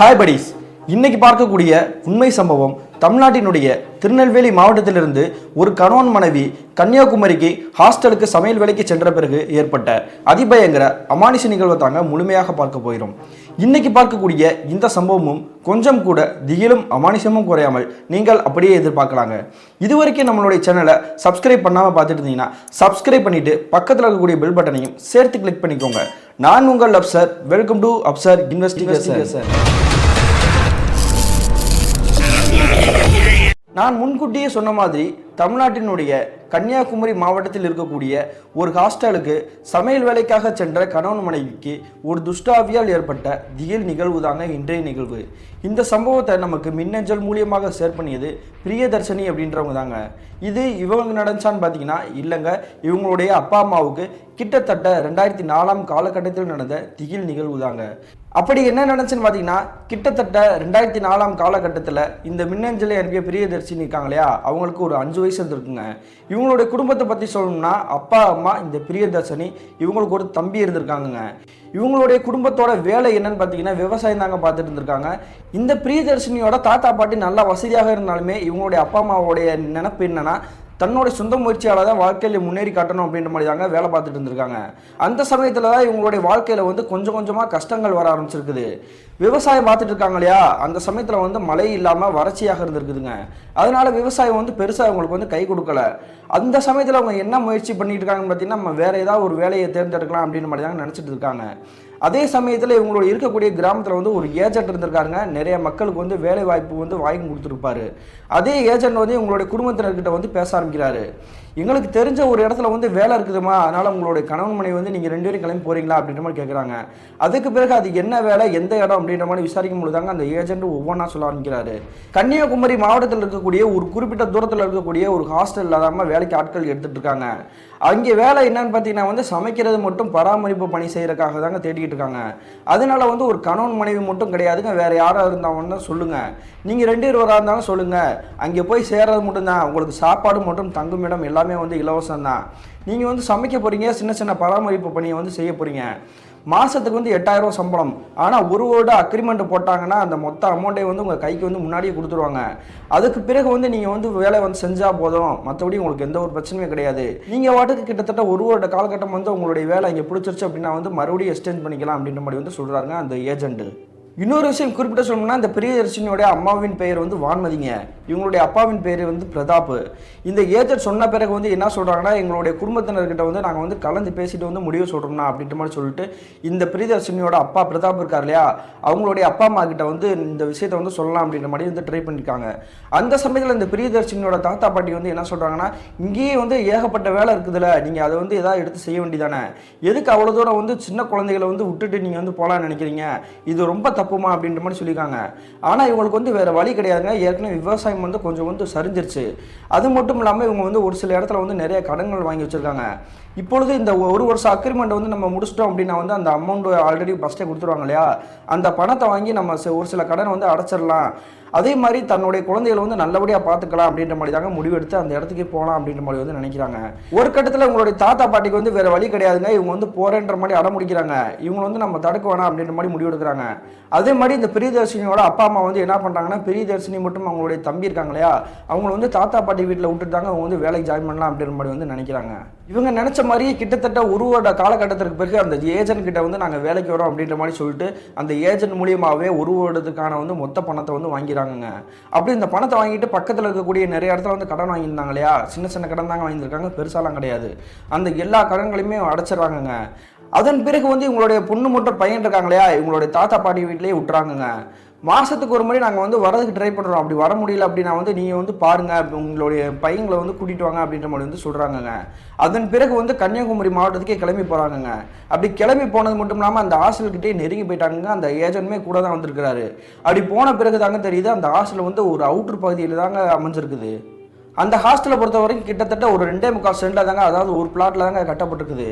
Hi buddies இன்னைக்கு பார்க்கக்கூடிய உண்மை சம்பவம் தமிழ்நாட்டினுடைய திருநெல்வேலி மாவட்டத்திலிருந்து ஒரு கணவன் மனைவி கன்னியாகுமரிக்கு ஹாஸ்டலுக்கு சமையல் வேலைக்கு சென்ற பிறகு ஏற்பட்ட அதிபயங்கர அமானுஷ நிகழ்வை தாங்க முழுமையாக பார்க்க போயிடும் இன்னைக்கு பார்க்கக்கூடிய இந்த சம்பவமும் கொஞ்சம் கூட திகிலும் அமானுஷமும் குறையாமல் நீங்கள் அப்படியே எதிர்பார்க்கலாங்க. இதுவரைக்கும் நம்மளுடைய சேனலை சப்ஸ்கிரைப் பண்ணாமல் பார்த்துட்டு இருந்தீங்கன்னா சப்ஸ்கிரைப் பண்ணிட்டு பக்கத்தில் இருக்கக்கூடிய பெல் பட்டனையும் சேர்த்து கிளிக் பண்ணிக்கோங்க. நான் உங்கள் Afsar. Welcome to Afsar investigation நான் முன்கூட்டியே சொன்ன மாதிரி தமிழ்நாட்டினுடைய கன்னியாகுமரி மாவட்டத்தில் இருக்கக்கூடிய ஒரு ஹாஸ்டலுக்கு சமையல் வேலைக்காக சென்ற கணவன் மனைவிக்கு ஒரு துஷ்டாவியால் ஏற்பட்ட திகில் நிகழ்வு தாங்க இன்றைய நிகழ்வு. இந்த சம்பவத்தை நமக்கு மின்னஞ்சல் மூலியமாக ஷேர் பண்ணியது பிரியதர்ஷினி அப்படின்றவங்க தாங்க இது இவங்க நடந்துச்சான்னு பார்த்தீங்கன்னா இல்லைங்க இவங்களுடைய அப்பா அம்மாவுக்கு கிட்டத்தட்ட ரெண்டாயிரத்தி நாலாம் காலகட்டத்தில் நடந்த திகில் நிகழ்வு தாங்க அப்படி என்ன நடந்துச்சுன்னு பார்த்தீங்கன்னா கிட்டத்தட்ட ரெண்டாயிரத்தி நாலாம் காலகட்டத்தில் இந்த மின்னஞ்சலை அனுப்பிய பிரியதர்ஷினி இருக்காங்க இல்லையா? அவங்களுக்கு ஒரு அஞ்சு வயசு இருந்திருக்குங்க இவங்களுடைய குடும்பத்தை பற்றி சொல்லணும்னா அப்பா அம்மா இந்த பிரியதர்ஷினி இவங்களுக்கு ஒரு தம்பி இருந்திருக்காங்கங்க. இவங்களுடைய குடும்பத்தோட வேலை என்னன்னு பார்த்தீங்கன்னா விவசாயம் தாங்க பார்த்துட்டு இருந்திருக்காங்க. இந்த பிரியதர்ஷினியோட தாத்தா பாட்டி நல்லா வசதியாக இருந்தாலுமே இவங்களுடைய அப்பா அம்மாவுடைய நினப்பு என்னன்னா தன்னோட சொந்த முயற்சியால் தான் வாழ்க்கையில் முன்னேறி காட்டணும் அப்படின்ற மாதிரி தாங்க வேலை பார்த்துட்டு இருந்திருக்காங்க. அந்த சமயத்தில் தான் இவங்களுடைய வாழ்க்கையில் வந்து கொஞ்சம் கொஞ்சமாக கஷ்டங்கள் வர ஆரம்பிச்சிருக்குது. விவசாயம் பார்த்துட்டு இருக்காங்க இல்லையா? அந்த சமயத்தில் வந்து மழை இல்லாமல் வறட்சியாக இருந்திருக்குதுங்க. அதனால விவசாயம் வந்து பெருசாக அவங்களுக்கு வந்து கை கொடுக்கல. அந்த சமயத்தில் அவங்க என்ன முயற்சி பண்ணிட்டு இருக்காங்கன்னு பார்த்தீங்கன்னா நம்ம வேற ஏதாவது ஒரு வேலையை தேர்ந்தெடுக்கலாம் அப்படின்ற மாதிரி தாங்க நினச்சிட்டு இருக்காங்க. அதே சமயத்தில் இவங்களோட இருக்கக்கூடிய கிராமத்தில் வந்து ஒரு ஏஜென்ட் இருந்திருக்காருங்க. நிறைய மக்களுக்கு வந்து வேலை வாய்ப்பு வந்து வாங்கி கொடுத்துருப்பாரு. அதே ஏஜென்ட் வந்து இவங்களுடைய குடும்பத்தினர்கிட்ட வந்து பேச ஆரம்பிக்கிறாரு. எங்களுக்கு தெரிஞ்ச ஒரு இடத்துல வந்து வேலை இருக்குதுமா அதனால் உங்களுடைய கணவன் மனைவி வந்து நீங்கள் ரெண்டு பேரும் கிளம்பி போகிறீங்களா அப்படின்ற மாதிரி கேட்குறாங்க அதுக்கு பிறகு அது என்ன வேலை எந்த இடம் அப்படின்ற மாதிரி விசாரிக்கும் பொழுதாங்க அந்த ஏஜென்ட் ஒவ்வொன்றா சொல்ல ஆரம்பிக்கிறாரு. கன்னியாகுமரி மாவட்டத்தில் இருக்கக்கூடிய ஒரு குறிப்பிட்ட தூரத்தில் இருக்கக்கூடிய ஒரு ஹாஸ்டலில் இல்லாமல் வேலைக்கு ஆட்கள் எடுத்துட்டு இருக்காங்க. அங்கே வேலை என்னன்னு பார்த்தீங்கன்னா வந்து சமைக்கிறது மட்டும் பராமரிப்பு பணி செய்யறதுக்காக தாங்க தேடிக்கிட்டு இருக்காங்க. அதனால வந்து ஒரு கணவன் மனைவி மட்டும் கிடையாதுங்க. வேற யாராக இருந்தாங்கன்னா சொல்லுங்க. நீங்க ரெண்டு பேர் இருந்தாலும் சொல்லுங்க. அங்கே போய் சேர்றது மட்டும்தான். உங்களுக்கு சாப்பாடு மற்றும் தங்குமிடம் எல்லாமே வந்து இலவசம் தான் நீங்க வந்து சமைக்க போறீங்க. சின்ன சின்ன பராமரிப்பு பணியை வந்து செய்ய போறீங்க. மாதத்துக்கு வந்து எட்டாயிரம் ரூபாய் சம்பளம். ஆனால் ஒரு வருட அக்ரிமெண்ட் போட்டாங்கன்னா அந்த மொத்த அமௌண்ட்டை வந்து உங்கள் கைக்கு வந்து முன்னாடியே கொடுத்துருவாங்க. அதுக்கு பிறகு வந்து நீங்கள் வந்து வேலை வந்து செஞ்சால் போதும். மற்றபடி உங்களுக்கு எந்த ஒரு பிரச்சனையும் கிடையாது. நீங்கள் வாட்டுக்கு கிட்டத்தட்ட ஒரு வருட காலகட்டம் வந்து உங்களுடைய வேலை இங்கே பிடிச்சிருச்சு அப்படின்னா வந்து மறுபடியும் எக்ஸ்டெண்ட் பண்ணிக்கலாம் அப்படின்ற மாதிரி வந்து சொல்கிறாங்க அந்த ஏஜென்ட்டு இன்னொரு விஷயம் குறிப்பிட்ட சொல்லணும்னா இந்த பிரியதர்ஷினியோட அம்மாவின் பெயர் வந்து வான்மதிங்க. இவங்களுடைய அப்பாவின் பெயர் வந்து பிரதாப் இந்த ஏஜென்ட் சொன்ன பிறகு வந்து என்ன சொல்கிறாங்கன்னா எங்களுடைய குடும்பத்தினர்கிட்ட வந்து நாங்கள் வந்து கலந்து பேசிட்டு வந்து முடிவு சொல்கிறோம்னா அப்படின்ற மாதிரி சொல்லிட்டு இந்த பிரியதர்ஷினியோட அப்பா பிரதாப் இருக்கார் இல்லையா? அவங்களுடைய அப்பா அம்மா கிட்ட வந்து இந்த விஷயத்தை வந்து சொல்லலாம் அப்படின்ற மாதிரி வந்து ட்ரை பண்ணியிருக்காங்க அந்த சமயத்தில் இந்த பிரியதர்ஷினியோட தாத்தா பாட்டி வந்து என்ன சொல்கிறாங்கன்னா இங்கேயே வந்து ஏகப்பட்ட வேலை இருக்குதுல்ல நீங்கள் அதை வந்து எதாவது எடுத்து செய்ய வேண்டியதானே? எதுக்கு அவ்வளோ தூரம் வந்து சின்ன குழந்தைகளை வந்து விட்டுட்டு நீங்கள் வந்து போகலான்னு நினைக்கிறீங்க? இது ரொம்ப தப்புமா அப்படின்ற மாதிரி சொல்லியிருக்காங்க. ஆனால் இவங்களுக்கு வந்து வேறு வழி கிடையாதுங்க. ஏற்கனவே விவசாயம் வந்து கொஞ்சம் வந்து சரிஞ்சிருச்சு. அது மட்டும் இல்லாமல் இவங்க வந்து ஒரு சில இடத்துல வந்து நிறைய கடன்கள் வாங்கி வச்சுருக்காங்க. இப்பொழுது இந்த ஒரு வருஷம் அக்ரிமெண்ட் வந்து நம்ம முடிச்சிட்டோம் அப்படின்னா வந்து அந்த அமௌண்ட் ஆல்ரெடி ஃபஸ்ட்டே கொடுத்துருவாங்க இல்லையா? அந்த பணத்தை வாங்கி நம்ம ஒரு சில கடனை வந்து அடைச்சிடலாம். அதே மாதிரி தன்னுடைய குழந்தைகளை வந்து நல்லபடியாக பார்த்துக்கலாம் அப்படின்ற மாதிரி தாங்க முடிவெடுத்து அந்த இடத்துக்கு போகலாம் அப்படின்ற மாதிரி வந்து நினைக்கிறாங்க. ஒரு கட்டத்தில் உங்களுடைய தாத்தா பாட்டிக்கு வந்து வேறு வழி கிடையாதுங்க. இவங்க வந்து போகிறேன்ற மாதிரி அடம் முடிக்கிறாங்க இவங்க வந்து நம்ம தடுக்க வேணாம் அப்படின்ற மாதிரி முடிவெடுக்கிறாங்க. அதே மாதிரி இந்த பிரியதர்ஷினியோட அப்பா அம்மா வந்து என்ன பண்ணுறாங்கன்னா பிரியதர்ஷினி மட்டும் அவங்களுடைய தம்பி இருக்காங்க இல்லையா? அவங்கள வந்து தாத்தா பாட்டி வீட்டில் விட்டுட்டு தாங்க அவங்க வந்து வேலைக்கு ஜாயின் பண்ணலாம் அப்படின்ற மாதிரி வந்து நினைக்கிறாங்க. இவங்க நினச்ச மாதிரி கிட்டத்தட்ட ஒரு வருட காலகட்டத்திற்கு பிறகு அந்த ஏஜென்ட் கிட்ட வந்து நாங்கள் வேலைக்கு வரோம் அப்படின்ற மாதிரி சொல்லிட்டு அந்த ஏஜென்ட் மூலியமாகவே ஒரு வருடத்துக்கான வந்து மொத்த பணத்தை வந்து வாங்கியிருக்காங்க அப்படி இந்த பணத்தை வாங்கிட்டு பக்கத்தில் இருக்கக்கூடிய நிறைய இடத்துல வந்து கடன் வாங்கியிருந்தாங்க இல்லையா? சின்ன சின்ன கடன் தாங்க வாங்கியிருக்காங்க பெருசாலாம் கிடையாது. அந்த எல்லா கடன்களையுமே அடைச்சிடுறாங்கங்க. அதன் பிறகு வந்து இவங்களுடைய பொண்ணு மற்றும் பையன் இருக்காங்க இல்லையா? இவங்களுடைய தாத்தா பாட்டி வீட்டிலேயே விட்டுறாங்கங்க. மாதத்துக்கு ஒரு முறை நாங்கள் வந்து வரதுக்கு ட்ரை பண்ணுறோம் அப்படி வர முடியல அப்படின்னா வந்து நீங்கள் வந்து பாருங்கள் உங்களுடைய பையங்களை வந்து கூட்டிகிட்டு வாங்க அப்படின்ற மாதிரி வந்து சொல்கிறாங்கங்க அதன் பிறகு வந்து கன்னியாகுமரி மாவட்டத்துக்கே கிளம்பி போகிறாங்கங்க அப்படி கிளம்பி போனது மட்டும் இல்லாமல் அந்த ஹாஸ்டல்கிட்டே நெருங்கி போயிட்டாங்க அந்த ஏஜென்ட்மே கூட தான் வந்திருக்கிறாரு. அப்படி போன பிறகு தாங்க தெரியுது அந்த ஹாஸ்டல் வந்து ஒரு அவுட்டர் பகுதியில் தாங்க அமைஞ்சிருக்குது. அந்த ஹாஸ்டலை பொறுத்த வரைக்கும் கிட்டத்தட்ட ஒரு ரெண்டே முக்கால் சென்டில் தாங்க அதாவது ஒரு பிளாட்டில் தாங்க கட்டப்பட்டிருக்குது.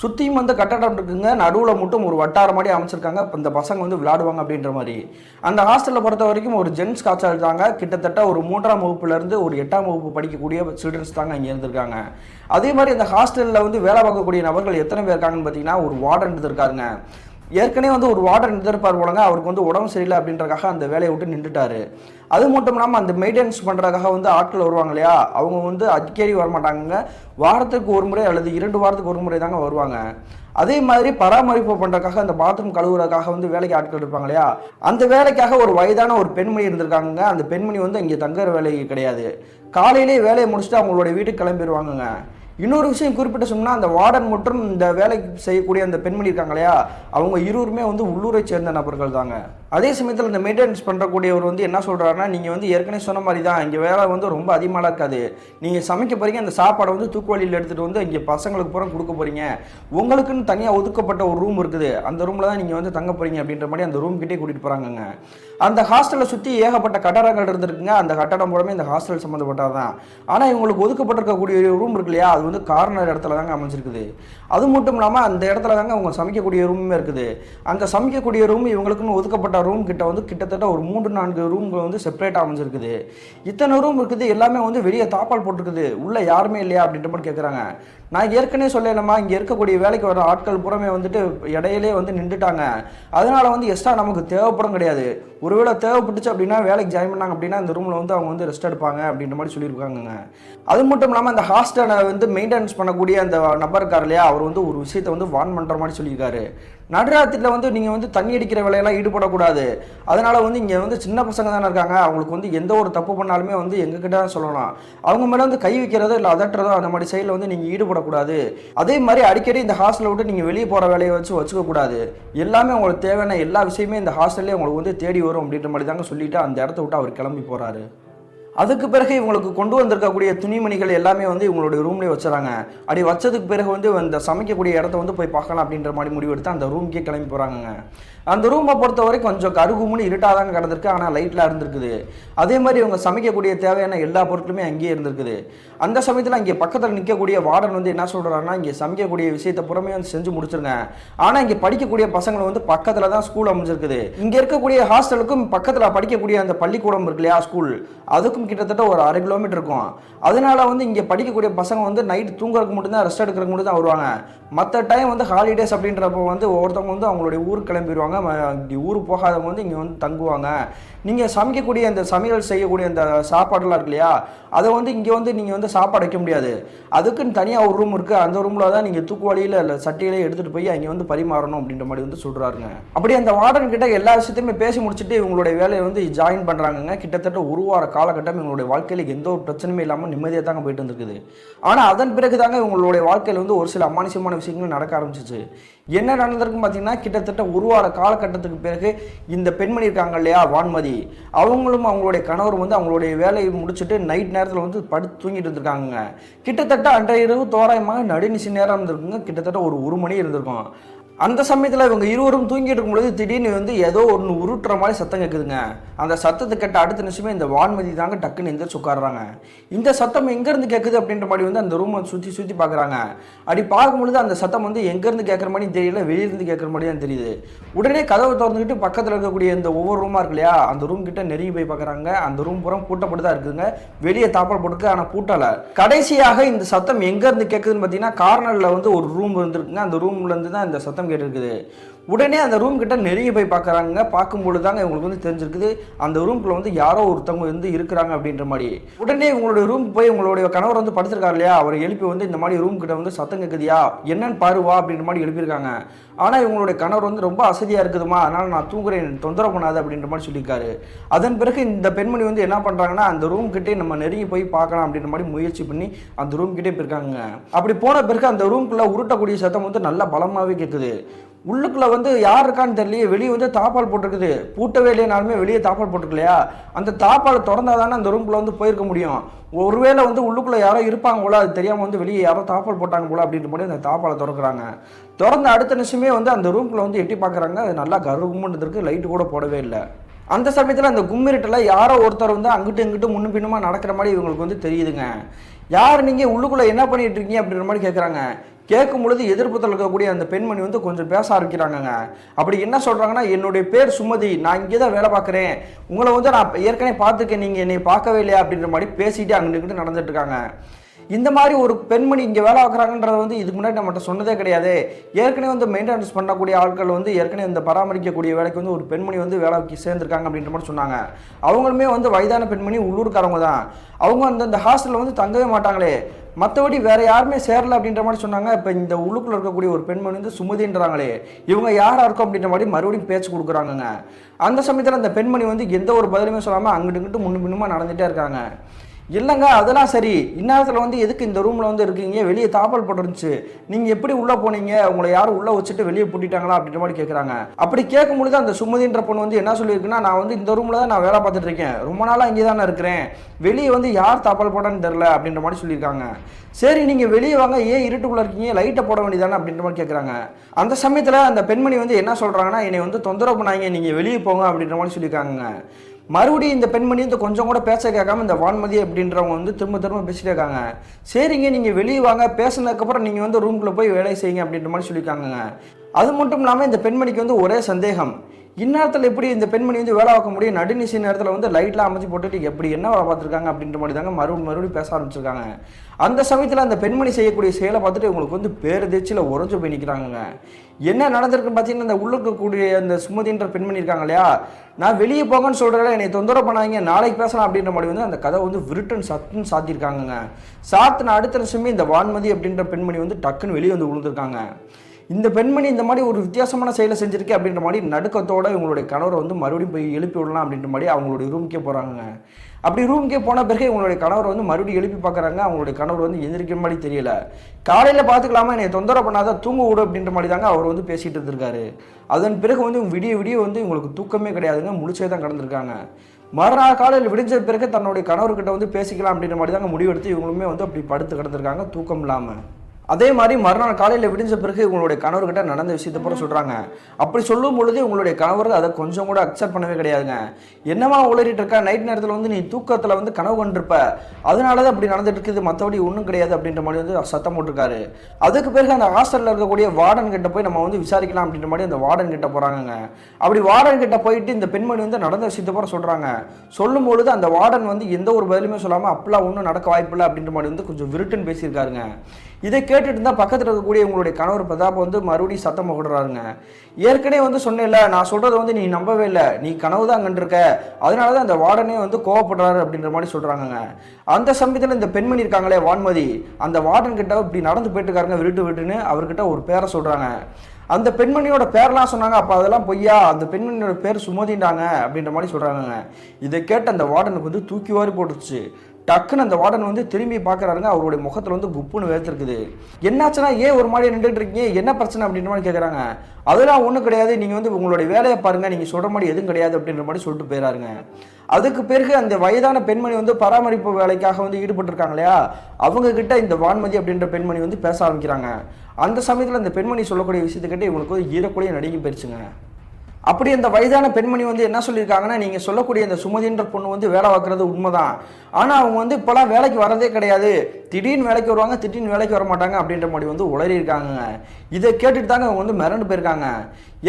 சுற்றியும் வந்து கட்டடம் இருக்குங்க நடுவில் மட்டும் ஒரு வட்டார மாதிரி அமைச்சிருக்காங்க. இப்போ இந்த பசங்க வந்து விளையாடுவாங்க அப்படின்ற மாதிரி. அந்த ஹாஸ்டலில் பொறுத்த வரைக்கும் ஒரு ஜென்ஸ் காய்ச்சல் தாங்க கிட்டத்தட்ட ஒரு மூன்றாம் வகுப்புலேருந்து ஒரு எட்டாம் வகுப்பு படிக்கக்கூடிய சில்ட்ரன்ஸ் தாங்க இங்கே இருந்திருக்காங்க. அதே மாதிரி அந்த ஹாஸ்டலில் வந்து வேலை பார்க்கக்கூடிய நபர்கள் எத்தனை பேர் இருக்காங்கன்னு பார்த்தீங்கன்னா ஒரு வார்டன் இருக்காருங்க ஏற்கனவே வந்து ஒரு வார்டன் இருந்திருப்பார் போலங்க அவருக்கு வந்து உடம்பு சரியில்லை அப்படின்றக்காக அந்த வேலையை விட்டு நின்றுட்டாரு. அது மட்டும் இல்லாமல் அந்த மெயின்டெனன்ஸ் பண்ணுறதுக்காக வந்து ஆட்கள் வருவாங்க இல்லையா? அவங்க வந்து அடிக்கடி வரமாட்டாங்க வாரத்துக்கு ஒரு முறை அல்லது இரண்டு வாரத்துக்கு ஒரு முறை தாங்க வருவாங்க. அதே மாதிரி பராமரிப்பு பண்ணுறதுக்காக அந்த பாத்ரூம் கழுவுறதுக்காக வந்து வேலைக்கு ஆட்கள் இருப்பாங்க இல்லையா? அந்த வேலைக்காக ஒரு வயதான ஒரு பெண்மணி இருந்திருக்காங்க அந்த பெண்மணி வந்து இங்கே தங்குற வேலை கிடையாது. காலையிலேயே வேலையை முடிச்சுட்டு அவங்களோட வீட்டுக்கு கிளம்பிடுவாங்கங்க இன்னொரு விஷயம் குறிப்பிட்டு சொன்னால் அந்த வார்டன் மற்றும் இந்த வேலைக்கு செய்யக்கூடிய அந்த பெண்மணி இருக்காங்க இல்லையா அவங்க இருவருமே வந்து உள்ளூரை சேர்ந்த நபர்கள் தாங்க. அதே சமயத்தில் இந்த மெயின்டெனன்ஸ் பண்ணுறக்கூடியவர் வந்து என்ன சொல்கிறாருன்னா நீங்கள் வந்து ஏற்கனவே சொன்ன மாதிரி தான் இங்கே வேலை வந்து ரொம்ப அதிகமாக இருக்காது. நீங்கள் சமைக்க போகிறீங்க அந்த சாப்பாடை வந்து தூக்குவழியில் எடுத்துகிட்டு வந்து இங்கே பசங்களுக்கு பூரா கொடுக்க போகிறீங்க உங்களுக்குன்னு தனியாக ஒதுக்கப்பட்ட ஒரு ரூம் இருக்குது. அந்த ரூமில் தான் நீங்கள் வந்து தங்க போகிறீங்க அப்படின்ற மாதிரி அந்த ரூம் கிட்டே கூட்டிகிட்டு போகிறாங்கங்க அந்த ஹாஸ்டலை சுற்றி ஏகப்பட்ட கட்டடங்கள் இருந்திருக்குங்க. அந்த கட்டடம் மூலமே இந்த ஹாஸ்டல் சம்மந்தப்பட்டது தான் ஆனால் இவங்களுக்கு ஒதுக்கப்பட்டிருக்கக்கூடிய ரூம் இருக்கு இல்லையா அது வந்து கார்னர் இடத்துல தாங்க அமைஞ்சிருக்குது. அது மட்டும் இல்லாமல் அந்த இடத்துல தாங்க அவங்க சமைக்கக்கூடிய ரூமுமே இருக்குது. அந்த சமைக்கக்கூடிய ரூம் இவங்களுக்குன்னு ஒதுக்கப்பட்ட ரூம் கிட்ட வந்து கிட்டத்தட்ட ஒரு மூன்று நான்கு ரூம்கள் வந்து செப்பரேட்டாக அமைஞ்சிருக்குது. இத்தனை ரூம் இருக்குது எல்லாமே வந்து வெளியே தாப்பால் போட்டிருக்குது. உள்ளே யாருமே இல்லையா அப்படின்ற மாதிரி கேட்குறாங்க நான் ஏற்கனவே சொல்லலமா இங்கே இருக்கக்கூடிய வேலைக்கு வர ஆட்கள் புறமே வந்துட்டு இடையிலே வந்து நின்றுட்டாங்க. அதனால வந்து எக்ஸ்ட்ரா நமக்கு தேவைப்படும் கிடையாது. ஒருவேளை தேவைப்பட்டுச்சு அப்படின்னா வேலைக்கு ஜாயின் பண்ணாங்க அப்படின்னா இந்த ரூமில் வந்து அவங்க வந்து ரெஸ்ட் எடுப்பாங்க அப்படின்ற மாதிரி சொல்லியிருக்காங்கங்க. அது மட்டும் இல்லாமல் அந்த ஹாஸ்டலை வந்து மெயின்டெனன்ஸ் பண்ணக்கூடிய அந்த நபர் இருக்கார் இல்லையா அவர் வந்து ஒரு விஷயத்தை வந்து வான் பண்ணுற மாதிரி சொல்லியிருக்காரு. நடுராத்திரியில் வந்து நீங்கள் வந்து தண்ணி அடிக்கிற வேலையெல்லாம் ஈடுபடக்கூடாது. அதனால் வந்து இங்கே வந்து சின்ன பசங்க தானே இருக்காங்க. அவங்களுக்கு வந்து எந்த ஒரு தப்பு பண்ணாலுமே வந்து எங்ககிட்ட தான் சொல்லலாம் அவங்க மேலே வந்து கை வைக்கிறதோ இல்லை அதட்டுறதோ அந்த மாதிரி செயலில் வந்து நீங்கள் ஈடுபடக்கூடாது. அதே மாதிரி அடிக்கடி இந்த ஹாஸ்டலை விட்டு நீங்கள் வெளியே போகிற வேலையை வச்சு வச்சுக்கக்கூடாது. எல்லாமே உங்களுக்கு தேவையான எல்லா விஷயமே இந்த ஹாஸ்டல்லே உங்களுக்கு வந்து தேடி வரும் அப்படின்ற மாதிரி தாங்க சொல்லிட்டு அந்த இடத்த விட்டு அவர் கிளம்பி போகிறாரு அதுக்கு பிறகு இவங்களுக்கு கொண்டு வந்திருக்கக்கூடிய துணிமணிகள் எல்லாமே வந்து இவங்களுடைய ரூம்லேயே வச்சுறாங்க. அப்படி வச்சதுக்கு பிறகு வந்து இந்த சமைக்கக்கூடிய இடத்த வந்து போய் பார்க்கலாம் அப்படின்ற மாதிரி முடிவெடுத்து அந்த ரூம்க்கே கிளம்பி போகிறாங்க அந்த ரூமை பொறுத்த வரைக்கும் கொஞ்சம் கருகுமுன்னு இருட்டாக தாங்க கிடந்திருக்கு ஆனால் லைட்லாம் இருந்திருக்குது. அதே மாதிரி இவங்க சமைக்கக்கூடிய தேவையான எல்லா பொருட்களுமே அங்கேயே இருந்திருக்குது. அந்த சமயத்தில் இங்கே பக்கத்தில் நிற்கக்கூடிய வார்டன் வந்து என்ன சொல்கிறாருன்னா இங்கே சமைக்கக்கூடிய விஷயத்தை புறமே வந்து செஞ்சு முடிச்சிருங்க. ஆனால் இங்கே படிக்கக்கூடிய பசங்களை வந்து பக்கத்தில் தான் ஸ்கூல் அமைஞ்சிருக்குது. இங்கே இருக்கக்கூடிய ஹாஸ்டலுக்கும் பக்கத்தில் படிக்கக்கூடிய அந்த பள்ளிக்கூடம் இருக்கு இல்லையா ஸ்கூல் அதுக்கும் கிட்டத்தட்ட ஒரு அரை கிலோமீட்டர் இருக்கும். அதனால வந்து இங்கே படிக்கக்கூடிய பசங்க வந்து நைட் தூங்குறதுக்கு மட்டும்தான் ரெஸ்ட் எடுக்கிறதுக்கு மட்டும் தான் வருவாங்க. மற்ற டைம் வந்து ஹாலிடேஸ் அப்படின்றப்போ வந்து ஒவ்வொருத்தவங்க வந்து அவங்களுடைய ஊருக்கு கிளம்பிடுவாங்க. ம- இப்படி ஊருக்கு போகாதவங்க வந்து இங்கே வந்து தங்குவாங்க. நீங்கள் சமைக்கக்கூடிய அந்த சமையல் செய்யக்கூடிய அந்த சாப்பாடெல்லாம் இருக்கு இல்லையா? அதை வந்து இங்கே வந்து நீங்கள் வந்து சாப்பாடு வைக்க முடியாது. அதுக்குன்னு தனியாக ஒரு ரூம் இருக்குது அந்த ரூமில் தான் நீங்கள் தூக்குவாளியில் இல்லை சட்டியிலே எடுத்துகிட்டு போய் அங்கே வந்து பரிமாறணும் அப்படின்ற மாதிரி வந்து சொல்கிறாருங்க அப்படி அந்த வார்டன் கிட்ட எல்லா விஷயத்தையுமே பேசி முடிச்சுட்டு இவங்களுடைய வேலையை வந்து ஜாயின் பண்ணுறாங்கங்க கிட்டத்தட்ட ஒரு வார காலகட்டம் இவங்களுடைய வாழ்க்கையில் எந்த ஒரு பிரச்சனையும் இல்லாமல் நிம்மதியாக தாங்க போயிட்டு இருந்திருக்குது. ஆனால் அதன் பிறகு தாங்க இவங்களுடைய வாழ்க்கையில் வந்து ஒரு சில அமானுஷமான விஷயங்கள் நடக்க ஆரம்பிச்சிச்சு. என்ன நடந்திருக்குன்னு பார்த்தீங்கன்னா கிட்டத்தட்ட ஒரு வார காலகட்டத்துக்கு பிறகு இந்த பெண்மணி இருக்காங்க இல்லையா வான்மதி. அவங்களும் அவங்களுடைய கணவர் வந்து அவங்களுடைய வேலையை முடிச்சுட்டு நைட் நேரத்தில் வந்து படுத்து தூங்கிட்டு இருந்திருக்காங்க கிட்டத்தட்ட அன்றைய இரவு தோராயமாக நடுநிசி நேரம் இருந்திருக்குங்க. கிட்டத்தட்ட ஒரு ஒரு மணி இருந்திருக்கும். அந்த சமயத்தில் இவங்க இருவரும் தூங்கிட்டு இருக்கும்பொழுது திடீர்னு வந்து ஏதோ ஒன்று உருட்டுற மாதிரி சத்தம் கேட்குதுங்க அந்த சத்தத்தை கேட்ட அடுத்த நிமிஷமே இந்த வான்மதி தாங்க டக்குன்னு எந்திரிச்சு உட்காடுறாங்க இந்த சத்தம் எங்கேருந்து கேட்குது அப்படின்ற மாதிரி வந்து அந்த ரூமை சுற்றி சுற்றி பார்க்குறாங்க அப்படி பார்க்கும்பொழுது அந்த சத்தம் வந்து எங்கேருந்து கேட்குற மாதிரி தெரியல வெளியிருந்து கேட்குற மாதிரி தான் தெரியுது. உடனே கதவை திறந்துக்கிட்டு பக்கத்தில் இருக்கக்கூடிய இந்த ஒவ்வொரு ரூமாக இருக்கு இல்லையா அந்த ரூம் கிட்ட நெருங்கி போய் பார்க்குறாங்க அந்த ரூம் புறம் பூட்டப்பட்டு தான் இருக்குதுங்க. வெளியே தாப்பால் போட்டுக்கு ஆனால் பூட்டலை. கடைசியாக இந்த சத்தம் எங்கேருந்து கேட்குதுன்னு பார்த்தீங்கன்னா கார்னரில் வந்து ஒரு ரூம் இருந்திருக்குங்க. அந்த ரூம்லேருந்து தான் இந்த சத்தம் கேட்டிருக்குது. உடனே அந்த ரூம் கிட்ட நெருங்கி போய் பார்க்குறாங்க. பார்க்கும்பொழுது தாங்க இவங்களுக்கு வந்து தெரிஞ்சிருக்குது. அந்த ரூம்குள்ள வந்து யாரோ ஒருத்தவங்க வந்து இருக்கிறாங்க அப்படின்ற மாதிரி. உடனே இவங்களுடைய ரூம் போய் உங்களுடைய கணவர் வந்து படுத்திருக்காரு இல்லையா? அவரை எழுப்பி வந்து இந்த மாதிரி ரூம் கிட்ட வந்து சத்தம் கேட்குதியா என்னன்னு பாருவா அப்படின்ற மாதிரி எழுப்பியிருக்காங்க. ஆனால் இவங்களுடைய கணவர் வந்து ரொம்ப அசதியாக இருக்குதுமா? அதனால் நான் தூங்குறேன் தொந்தரவு பண்ணாது அப்படின்ற மாதிரி சொல்லியிருக்காரு. அதன் பிறகு இந்த பெண்மணி வந்து என்ன பண்ணுறாங்கன்னா அந்த ரூம் கிட்டே நம்ம நெருங்கி போய் பார்க்கலாம் அப்படின்ற மாதிரி முயற்சி பண்ணி அந்த ரூம் கிட்டே போயிருக்காங்க அப்படி போன பிறகு அந்த ரூம்குள்ளே உருட்டக்கூடிய சத்தம் வந்து நல்லா பலமாகவே கேட்குது. உள்ளுக்குள்ளே வந்து யார் இருக்கான்னு தெரியலையே வெளியே வந்து தாப்பால் போட்டிருக்குது. பூட்டவே இல்லைனாலுமே வெளியே தாப்பால் போட்டிருக்கலையா? அந்த தாப்பால் திறந்தா தானே அந்த ரூம்குள்ளே வந்து போயிருக்க முடியும். ஒருவேளை வந்து உள்ளுக்குள்ள யாரோ இருப்பாங்க போல அது தெரியாமல் வந்து வெளியே யாரோ தாப்பால் போட்டாங்க போல அப்படின்ற மாதிரி அந்த தாப்பாலை திறக்கிறாங்க. திறந்த அடுத்த நிமிஷமே வந்து அந்த ரூம்குள்ளே வந்து எட்டி பார்க்குறாங்க அது நல்லா கருகுமுன்னு லைட்டு கூட போடவே இல்லை. அந்த சமயத்தில் அந்த கும்மிருட்டில் யாரோ ஒருத்தர் வந்து அங்கிட்டு இங்கிட்டு முன்னும் பின்னுமா நடக்கிற மாதிரி இவங்களுக்கு வந்து தெரியுதுங்க. யார் நீங்கள் உள்ளுக்குள்ளே என்ன பண்ணிட்டு இருக்கீங்க அப்படின்ற மாதிரி கேட்குறாங்க கேட்கும் பொழுது எதிர்ப்புத்தில் இருக்கக்கூடிய அந்த பெண்மணி வந்து கொஞ்சம் பேச ஆரம்பிக்கிறாங்கங்க. அப்படி என்ன சொல்கிறாங்கன்னா என்னுடைய பேர் சுமதி. நான் இங்கே தான் வேலை பார்க்குறேன். உங்களை வந்து நான் ஏற்கனவே பார்த்துருக்கேன். நீங்கள் என்னை பார்க்கவே இல்லையா? அப்படின்ற மாதிரி பேசிட்டு அங்கிட்டு இங்கிட்டு நடந்துட்டு இருக்காங்க. இந்த மாதிரி ஒரு பெண்மணி இங்கே வேலை பார்க்குறாங்கன்றது வந்து இதுக்கு முன்னாடி நம்மகிட்ட சொன்னதே கிடையாது. ஏற்கனவே வந்து மெயின்டெனன்ஸ் பண்ணக்கூடிய ஆட்கள் வந்து ஏற்கனவே இந்த பராமரிக்கக்கூடிய வேலைக்கு வந்து ஒரு பெண்மணி வந்து வேலைக்கு சேர்ந்துருக்காங்க அப்படின்ற மாதிரி சொன்னாங்க. அவங்களுமே வந்து வயதான பெண்மணி உள்ளூர்காரவங்க தான். அவங்க அந்த அந்த ஹாஸ்டலில் வந்து தங்கவே மாட்டாங்களே. மற்றபடி வேற யாருமே சேரல அப்படின்ற மாதிரி சொன்னாங்க. இப்போ இந்த உள்ளுக்குள்ள இருக்கக்கூடிய ஒரு பெண்மணி வந்து சுமதின்றாங்களே. இவங்க யாராக இருக்கும் அப்படின்ற மாதிரி மறுபடியும் பேச்சு கொடுக்குறாங்கங்க. அந்த சமயத்தில் அந்த பெண்மணி வந்து எந்த ஒரு பதிலுமே சொல்லாமல் அங்கிட்டு இங்கிட்டு முன்னு பின்னுமா நடந்துகிட்டே இருக்காங்க. இல்லைங்க அதெல்லாம் சரி. இந்நேரத்தில் வந்து எதுக்கு இந்த ரூமில் வந்து இருக்கீங்க? வெளியே தாப்பல் போட்டுருந்துச்சு நீங்கள் எப்படி உள்ளே போனீங்க? உங்களை யாரும் உள்ளே வச்சுட்டு வெளியே பூட்டிட்டாங்களா? அப்படின்ற மாதிரி கேட்குறாங்க அப்படி கேட்கும் பொழுது அந்த சுமதின்ற பொண்ணு வந்து என்ன சொல்லியிருக்குன்னா நான் வந்து இந்த ரூமில் தான் நான் வேலை பார்த்துட்டு இருக்கேன். ரொம்ப நாளாக இங்கே தானே இருக்கிறேன். வெளியே வந்து யார் தாப்பல் போட்டான்னு தெரில அப்படின்ற மாதிரி சொல்லியிருக்காங்க. சரி நீங்கள் வெளியே வாங்க. ஏன் இருட்டுக்குள்ளே இருக்கீங்க? லைட்டை போட வேண்டியதானே அப்படின்ற மாதிரி கேட்குறாங்க அந்த சமயத்தில் அந்த பெண்மணி வந்து என்ன சொல்கிறாங்கன்னா என்னை வந்து தொந்தரவு பண்ணாங்க நீங்கள் வெளியே போங்க அப்படின்ற மாதிரி சொல்லியிருக்காங்க மறுபடியும் இந்த பெண்மணி வந்து கொஞ்சம் கூட பேச கேட்காம இந்த வான்மதி அப்படின்றவங்க வந்து திரும்ப திரும்ப பேசிட்டே இருக்காங்க. சரிங்க நீங்கள் வெளியே வாங்க. பேசினதுக்கப்புறம் நீங்கள் வந்து ரூம்குள்ளே போய் வேலை செய்யுங்க அப்படின்ற மாதிரி சொல்லியிருக்காங்க அது மட்டும் இல்லாமல் இந்த பெண்மணிக்கு வந்து ஒரே சந்தேகம். இந்நேரத்தில் எப்படி இந்த பெண்மணி வந்து வேலை பார்க்க முடியும்? நடுநிசை நேரத்தில் வந்து லைட்லாம் அமைச்சு போட்டுட்டு எப்படி என்ன வேலை பார்த்துருக்காங்க அப்படின்ற மாதிரி தாங்க மறுபடியும் மறுபடியும் பேச ஆரம்பிச்சிருக்காங்க. அந்த சமயத்தில் அந்த பெண்மணி செய்யக்கூடிய செயலை பார்த்துட்டு உங்களுக்கு வந்து பேரதிர்ச்சியில் உறைஞ்சு போய் நிற்கிறாங்க என்ன நடந்திருக்குன்னு பார்த்தீங்கன்னா இந்த உள்ள இருக்கக்கூடிய அந்த சுமதின்ற பெண்மணி இருக்காங்க இல்லையா? நான் வெளியே போங்கன்னு சொல்கிறேன் என்னை தொந்தரவு பண்ணாங்க நாளைக்கு பேசலாம் அப்படின்ற மாதிரி வந்து அந்த கதை வந்து விருட்டன் சத்துன்னு சாத்தியிருக்காங்கங்க. சாத்தின அடுத்த நிமிஷமே இந்த வான்மதி அப்படின்ற பெண்மணி வந்து டக்குன்னு வெளியே வந்து விழுந்திருக்காங்க இந்த பெண்மணி இந்த மாதிரி ஒரு வித்தியாசமான செயலை செஞ்சிருக்கே அப்படின்ற மாதிரி நடுக்கத்தோட இவங்களுடைய கணவரை வந்து மறுபடியும் போய் எழுப்பி விடலாம் அப்படின்ற மாதிரி அவங்களுடைய ரூம்க்கே போகிறாங்க அப்படி ரூம்க்கே போன பிறகு இவங்களுடைய கணவர் வந்து மறுபடியும் எழுப்பி பார்க்குறாங்க. அவங்களுடைய கணவர் வந்து எந்திரிக்கிற மாதிரி தெரியல. காலையில் பார்த்துக்கலாமா? என்னை தொந்தரவு பண்ணாத தூங்க விடு அப்படின்ற மாதிரி தாங்க அவர் வந்து பேசிகிட்டு இருந்திருக்காரு. அதன் பிறகு வந்து விடிய விடிய வந்து இவங்களுக்கு தூக்கமே கிடையாதுங்க. முடிச்சே தான் கடந்திருக்காங்க. மறுநாள் காலையில் விடிஞ்ச பிறகு தன்னுடைய கணவர்கிட்ட வந்து பேசிக்கலாம் அப்படின்ற மாதிரி தாங்க முடிவெடுத்து இவங்களுமே வந்து அப்படி படுத்து கிடந்திருக்காங்க. தூக்கம் இல்லாமல் அதே மாதிரி மறுநாள் காலையில் விடிஞ்ச பிறகு உங்களுடைய கணவர்கிட்ட நடந்த விஷயத்தை பூரா சொல்கிறாங்க அப்படி சொல்லும் பொழுது உங்களுடைய கணவர் அதை கொஞ்சம் கூட அக்செப்ட் பண்ணவே கிடையாதுங்க. என்னமா உளறிட்டு இருக்கா? நைட் நேரத்தில் வந்து நீ தூக்கத்தில் வந்து கனவு கண்டிருப்ப. அதனால தான் அப்படி நடந்துட்டு இருக்குது. மற்றபடி ஒன்றும் கிடையாது அப்படின்ற மாதிரி வந்து சத்தம் போட்டிருக்காரு. அதுக்கு பிறகு அந்த ஹாஸ்டலில் இருக்கக்கூடிய வார்டன் கிட்ட போய் நம்ம வந்து விசாரிக்கலாம் அப்படின்ற மாதிரி அந்த வார்டன் கிட்ட போகிறாங்க அப்படி வார்டன் கிட்ட போயிட்டு இந்த பெண்மணி வந்து நடந்த விஷயத்தை பூரா சொல்கிறாங்க சொல்லும் பொழுது அந்த வார்டன் வந்து எந்த ஒரு பதிலுமே சொல்லாமல் அப்பெல்லாம் ஒன்றும் நடக்க வாய்ப்பில்லை அப்படின்ற மாதிரி வந்து கொஞ்சம் விருட்டுன்னு பேசியிருக்காருங்க. இதை கேட்டுட்டு இருந்தால் பக்கத்தில் இருக்கக்கூடிய உங்களுடைய கணவர் பிரதாப் வந்து மறுபடியும் சத்தம் போடுறாருங்க ஏற்கனவே வந்து சொன்னேன்ல நான் சொல்கிறத வந்து நீ நம்பவே இல்லை. நீ கனவு தான் கண்டிருக்க. அதனால தான் அந்த வார்டனே வந்து கோவப்படுறாரு அப்படின்ற மாதிரி சொல்கிறாங்கங்க அந்த சமயத்தில் இந்த பெண்மணி இருக்காங்களே வான்மதி. அந்த வார்டன் கிட்ட இப்படி நடந்து போயிட்டு இருக்காருங்க விருட்டு விட்டுன்னு அவர்கிட்ட ஒரு பேரை சொல்கிறாங்க அந்த பெண்மணியோட பேர்லாம் சொன்னாங்க அப்போ அதெல்லாம் பொய்யா? அந்த பெண்மணியோட பேர் சுமதிண்டாங்க அப்படின்ற மாதிரி சொல்கிறாங்கங்க இதை கேட்டு அந்த வார்டனுக்கு வந்து தூக்கி வாரி போட்டுருச்சு. டக்குன்னு அந்த வார்டன் வந்து திரும்பி பார்க்குறாருங்க. அவருடைய முகத்தில் வந்து குப்புன்னு வேர்த்திருக்குது. என்னாச்சுன்னா ஏன் ஒரு மாதிரி நின்றுட்டு இருக்கீங்க? என்ன பிரச்சனை அப்படின்ற மாதிரி கேட்குறாங்க அதெல்லாம் ஒன்றும் கிடையாது. நீங்கள் வந்து உங்களுடைய வேலையை பாருங்கள் நீங்கள் சொல்கிற மாதிரி எதுவும் கிடையாது அப்படின்ற மாதிரி சொல்லிட்டு போயிறாருங்க. அதுக்கு பிறகு அந்த வயதான பெண்மணி வந்து பராமரிப்பு வேலைக்காக வந்து ஈடுபட்டிருக்காங்க இல்லையா? அவங்க கிட்ட இந்த வான்மதி அப்படின்ற பெண்மணி வந்து பேச ஆரம்பிக்கிறாங்க. அந்த சமயத்தில் அந்த பெண்மணி சொல்லக்கூடிய விஷயத்துக்கிட்ட இவங்களுக்கு வந்து ஈரக்கூடிய நடுங்கி போயிடுச்சுங்க அப்படி அந்த வயதான பெண்மணி வந்து என்ன சொல்லியிருக்காங்கன்னா நீங்கள் சொல்லக்கூடிய இந்த சுமதின்ற பொண்ணு வந்து வேலை பார்க்குறது உண்மைதான். ஆனால் அவங்க வந்து இப்போலாம் வேலைக்கு வரதே கிடையாது. திடீர்னு வேலைக்கு வருவாங்க திடீர்னு வேலைக்கு வர மாட்டாங்க அப்படின்ற மாதிரி வந்து உளறியிருக்காங்க இதை கேட்டுட்டு தாங்க அவங்க வந்து மிரண்டு போயிருக்காங்க.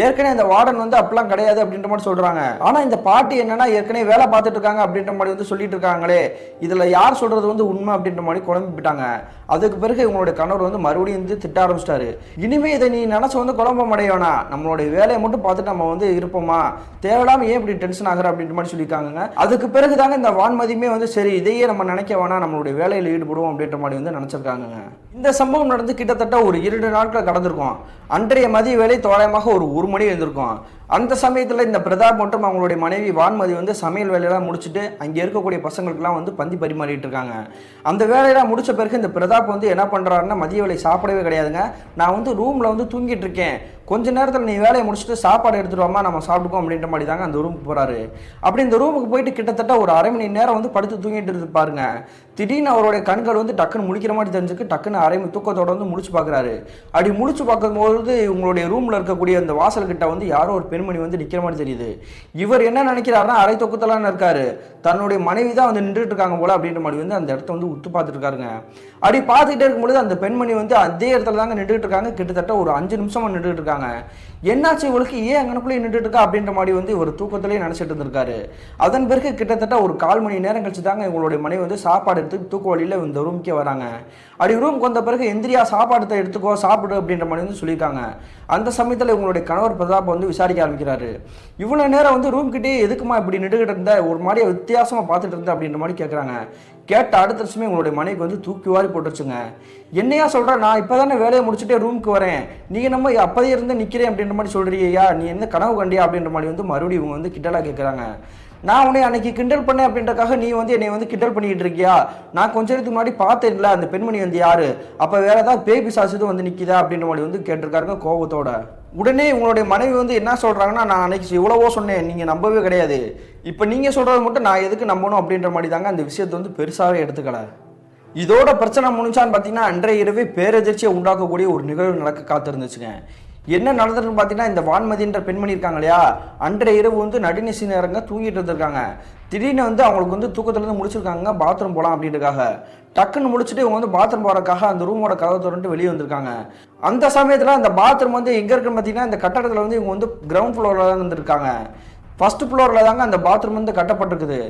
ஏற்கனவே அந்த வார்டன் வந்து அப்பெல்லாம் கிடையாது அப்படின்ற மாதிரி சொல்கிறாங்க ஆனால் இந்த பாட்டி என்னன்னா ஏற்கனவே வேலை பார்த்துட்டு இருக்காங்க அப்படின்ற மாதிரி வந்து சொல்லிட்டு இருக்காங்களே. இதில் யார் சொல்கிறது வந்து உண்மை அப்படின்ற மாதிரி குழம்பி போயிட்டாங்க அதுக்கு பிறகு இவங்களுடைய கணவர் வந்து மறுபடியும் வந்து திட்ட ஆரம்பிச்சிட்டாரு. இனிமே இதை நீ நினச்சி வந்து குழம்பம் அடைய வேணாம் நம்மளுடைய வேலையை மட்டும் பார்த்துட்டு நம்ம வந்து இருப்போமா? தேவையில்லாம ஏன் இப்படி டென்ஷன் ஆகுற அப்படின்ற மாதிரி சொல்லியிருக்காங்க அதுக்கு பிறகு தாங்க இந்த வான்மதியுமே வந்து சரி இதையே நம்ம நினைக்க வேணாம். நம்மளுடைய வேலையில் ஈடுபடுவோம் அப்படின்ற மாதிரி வந்து நினச்சிருக்காங்க இந்த சம்பவம் நடந்து கிட்டத்தட்ட ஒரு இரண்டு நாட்கள் கடந்திருக்கும். அன்றைய மதிய வேலை தோராயமாக ஒரு ஒரு மணி எழுந்திருக்கும். அந்த சமயத்தில் இந்த பிரதாப் மற்றும் அவங்களுடைய மனைவி வான்மதி வந்து சமையல் வேலையெல்லாம் முடிச்சுட்டு அங்கே இருக்கக்கூடிய பசங்களுக்குலாம் வந்து பந்தி பரிமாறிட்டு இருக்காங்க. அந்த வேலையெல்லாம் முடிச்ச பிறகு இந்த பிரதாப் வந்து என்ன பண்ணுறாருன்னா மதிய வேலை சாப்பிடவே கிடையாதுங்க. நான் வந்து ரூமில் வந்து தூங்கிட்டு இருக்கேன். கொஞ்ச நேரத்தில் நீ வேலையை முடிச்சுட்டு சாப்பாடு எடுத்துகிட்டு வாமா நம்ம சாப்பிட்டுக்கோம் அப்படின்ற மாதிரி தாங்க அந்த ரூமுக்கு போகிறாரு அப்படி இந்த ரூமுக்கு போயிட்டு கிட்டத்தட்ட ஒரு அரை மணி நேரம் வந்து படுத்து தூங்கிட்டு இருந்து பாருங்க. திடீர்னு அவருடைய கண்கள் வந்து டக்குன்னு முழிக்கிற மாதிரி தெரிஞ்சுக்கு டக்குன்னு அரை மணி தூக்கத்தோட வந்து முடிச்சு பார்க்குறாரு அப்படி முடிச்சு பார்க்கும்போது உங்களுடைய ரூமில் இருக்கக்கூடிய அந்த வாசல் கிட்ட வந்து யாரோ ஒரு பெண்மணி வந்து நிற்கிற மாதிரி தெரியுது. இவர் என்ன நினைக்கிறாருன்னா அரை தூக்கத்தெல்லாம் இருக்காரு. தன்னுடைய மனைவி தான் வந்து நின்றுட்டு இருக்காங்க போல அப்படின்ற மாதிரி வந்து அந்த இடத்த வந்து உத்து பார்த்துட்டு இருக்காருங்க. அப்படி பார்த்துக்கிட்டே இருக்கும்பொழுது அந்த பெண்மணி வந்து அதே இடத்துல தாங்க நின்றுட்டு இருக்காங்க. கிட்டத்தட்ட ஒரு அஞ்சு நிமிஷமாக நின்றுட்டு இருக்காங்க. என்னாச்சு இவளுக்கு? ஏன் அங்கனக்குள்ளே நின்றுட்டு இருக்கா அப்படின்ற மாதிரி வந்து ஒரு தூக்கத்திலேயே நினச்சிட்டு இருந்திருக்காரு. அதன் பிறகு கிட்டத்தட்ட ஒரு கால் மணி நேரம் கழிச்சு தாங்க இவங்களுடைய மனைவி வந்து சாப்பாடு எடுத்து தூக்க வழியில் இந்த ரூமுக்கே வராங்க. அப்படி ரூம்க்கு வந்த பிறகு எந்திரியா சாப்பாடு எடுத்துக்கோ சாப்பிடு அப்படின்ற மாதிரி வந்து சொல்லியிருக்காங்க. அந்த சமயத்தில் இவங்களுடைய கணவர் பிரதாப் வந்து விசாரிக்க ஆரம்பிக்கிறாரு. இவ்வளோ நேரம் வந்து ரூம் கிட்டே எதுக்குமா இப்படி நின்றுகிட்டு இருந்த? ஒரு மாதிரி வித்தியாசமாக பார்த்துட்டு இருந்த அப்படின்ற மாதிரி கேட்குறாங்க கேட்ட அடுத்த வருஷமே உங்களுடைய மனைவிக்கு வந்து தூக்கி வாரி போட்டுருச்சுங்க. என்னையா சொல்கிறேன் நான் இப்போ தானே வேலையை முடிச்சுட்டே ரூமுக்கு வரேன். நீங்கள் நம்ம அப்போதே இருந்து நிற்கிறேன் அப்படின்ற மாதிரி சொல்கிறியா நீ என்ன கனவு கண்டியா அப்படின்ற மாதிரி வந்து மறுபடியும் இவங்க வந்து கிட்டலாக கேட்குறாங்க நான் உன்னை அன்னைக்கு கிண்டல் பண்ணேன் அப்படின்றக்காக நீ வந்து என்னை வந்து கிண்டல் பண்ணிக்கிட்டு இருக்கியா? நான் கொஞ்ச நேரத்துக்கு முன்னாடி பார்த்தேன்ல அந்த பெண்மணி வந்து யாரு? அப்போ வேற ஏதாவது பேபி சாசுது வந்து நிற்கிதா அப்படின்ற மாதிரி வந்து கேட்டிருக்காருங்க கோபத்தோட. உடனே உங்களுடைய மனைவி வந்து என்ன சொல்கிறாங்கன்னா நான் அன்றைக்கி இவ்வளவோ சொன்னேன் நீங்கள் நம்பவே கிடையாது. இப்போ நீங்கள் சொல்கிறது மட்டும் நான் எதுக்கு நம்பணும்? அப்படின்ற மாதிரி தாங்க அந்த விஷயத்தை வந்து பெருசாகவே எடுத்துக்கல. இதோட பிரச்சனை முடிஞ்சான்னு பார்த்தீங்கன்னா அன்றைய இரவே பேரதிர்ச்சியை உண்டாக்கக்கூடிய ஒரு நிகழ்வு நடக்க காத்திருந்துச்சுங்க. என்ன நடந்ததுன்னு பார்த்தீங்கன்னா இந்த வான்மதின்ற பெண்மணி இருக்காங்க இல்லையா? அன்றைய இரவு வந்து நடுநிசி நேரங்க தூங்கிட்டு இருந்திருக்காங்க. திடீர்னு வந்து அவங்களுக்கு வந்து தூக்கத்துலேருந்து முடிச்சிருக்காங்க பாத்ரூம் போகலாம் அப்படின்றக்காக டக்குன்னு முடிச்சுட்டு இவங்க வந்து பாத்ரூம் போகிறக்காக அந்த ரூமோட கதவை திறந்துட்டு வெளியே வந்திருக்காங்க. அந்த சமயத்தில் அந்த பாத்ரூம் வந்து எங்கே இருக்குன்னு பார்த்தீங்கன்னா இந்த கட்டடத்தில் வந்து இவங்க வந்து கிரவுண்ட் ஃப்ளோரில் தான் இருந்திருக்காங்க. ஃபர்ஸ்ட் ஃப்ளோரில் தாங்க அந்த பாத்ரூம் வந்து கட்டப்பட்டிருக்குது.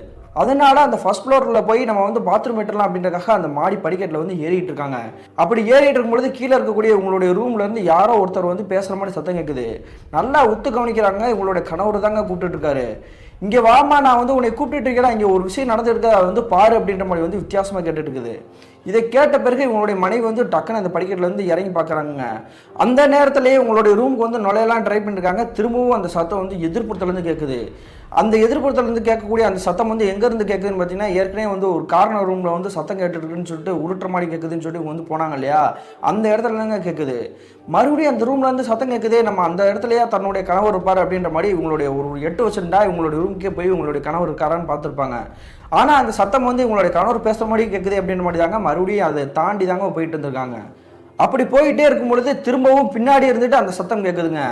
அதனால அந்த ஃபர்ஸ்ட் ஃப்ளோரில் போய் நம்ம வந்து பாத்ரூம் எட்டலாம் அப்படின்றக்காக அந்த மாடி படிக்கட்டில் வந்து ஏறிட்டு இருக்காங்க. அப்படி ஏறிட்டு இருக்கும்பொழுது கீழே இருக்கக்கூடிய உங்களுடைய ரூம்ல இருந்து யாரோ ஒருத்தர் வந்து பேசுகிற மாதிரி சத்தம் கேட்குது நல்லா ஒத்து கவனிக்கிறாங்க. உங்களுடைய கணவர் தாங்க கூப்பிட்டுட்டு இருக்காரு. இங்கே வாமா நான் வந்து உன்னை கூப்பிட்டுட்டு இருக்கேன்? இங்கே ஒரு விஷயம் நடந்துருக்கு அதை வந்து பாரு அப்படின்ற மாதிரி வந்து வித்தியாசமாக கேட்டுட்டு இருக்குது. இதை கேட்ட பிறகு இவங்களுடைய மனைவி வந்து டக்குன்னு அந்த படிக்கட்டிலேருந்து இறங்கி பார்க்குறாங்க அந்த நேரத்திலேயே உங்களுடைய ரூமுக்கு வந்து நுழையலாம் ட்ரை பண்ணிருக்காங்க. திரும்பவும் அந்த சத்தம் வந்து எதிர்ப்புறத்துலேருந்து கேட்குது. அந்த எதிர்ப்புறத்துலேருந்து கேட்கக்கூடிய அந்த சத்தம் வந்து எங்கேருந்து கேட்குதுன்னு பார்த்தீங்கன்னா ஏற்கனவே வந்து ஒரு கார்னர் ரூமில் வந்து சத்தம் கேட்டுருக்குன்னு சொல்லிட்டு உருட்டுற மாதிரி கேட்குதுன்னு சொல்லிட்டு இவங்க வந்து போனாங்க இல்லையா? அந்த இடத்துல கேட்குது. மறுபடியும் அந்த ரூமில் இருந்து சத்தம் கேட்குதே நம்ம அந்த இடத்துலையே தன்னுடைய கணவர் இருப்பார் அப்படின்ற மாதிரி இவங்களுடைய ஒரு எட்டு வருஷம்டா இவங்களுடைய ரூமுக்கே போய் உங்களுடைய கணவர் இருக்காரான்னு பார்த்துருப்பாங்க. ஆனால் அந்த சத்தம் வந்து இவங்களுடைய கணவர் பேசுகிற மாதிரி கேட்குது அப்படின்ற மாதிரி தாங்க மறுபடியும் அதை தாண்டி தாங்க போயிட்டு இருந்திருக்காங்க. அப்படி போயிட்டே இருக்கும் பொழுது திரும்பவும் பின்னாடி இருந்துட்டு அந்த சத்தம் கேட்குதுங்க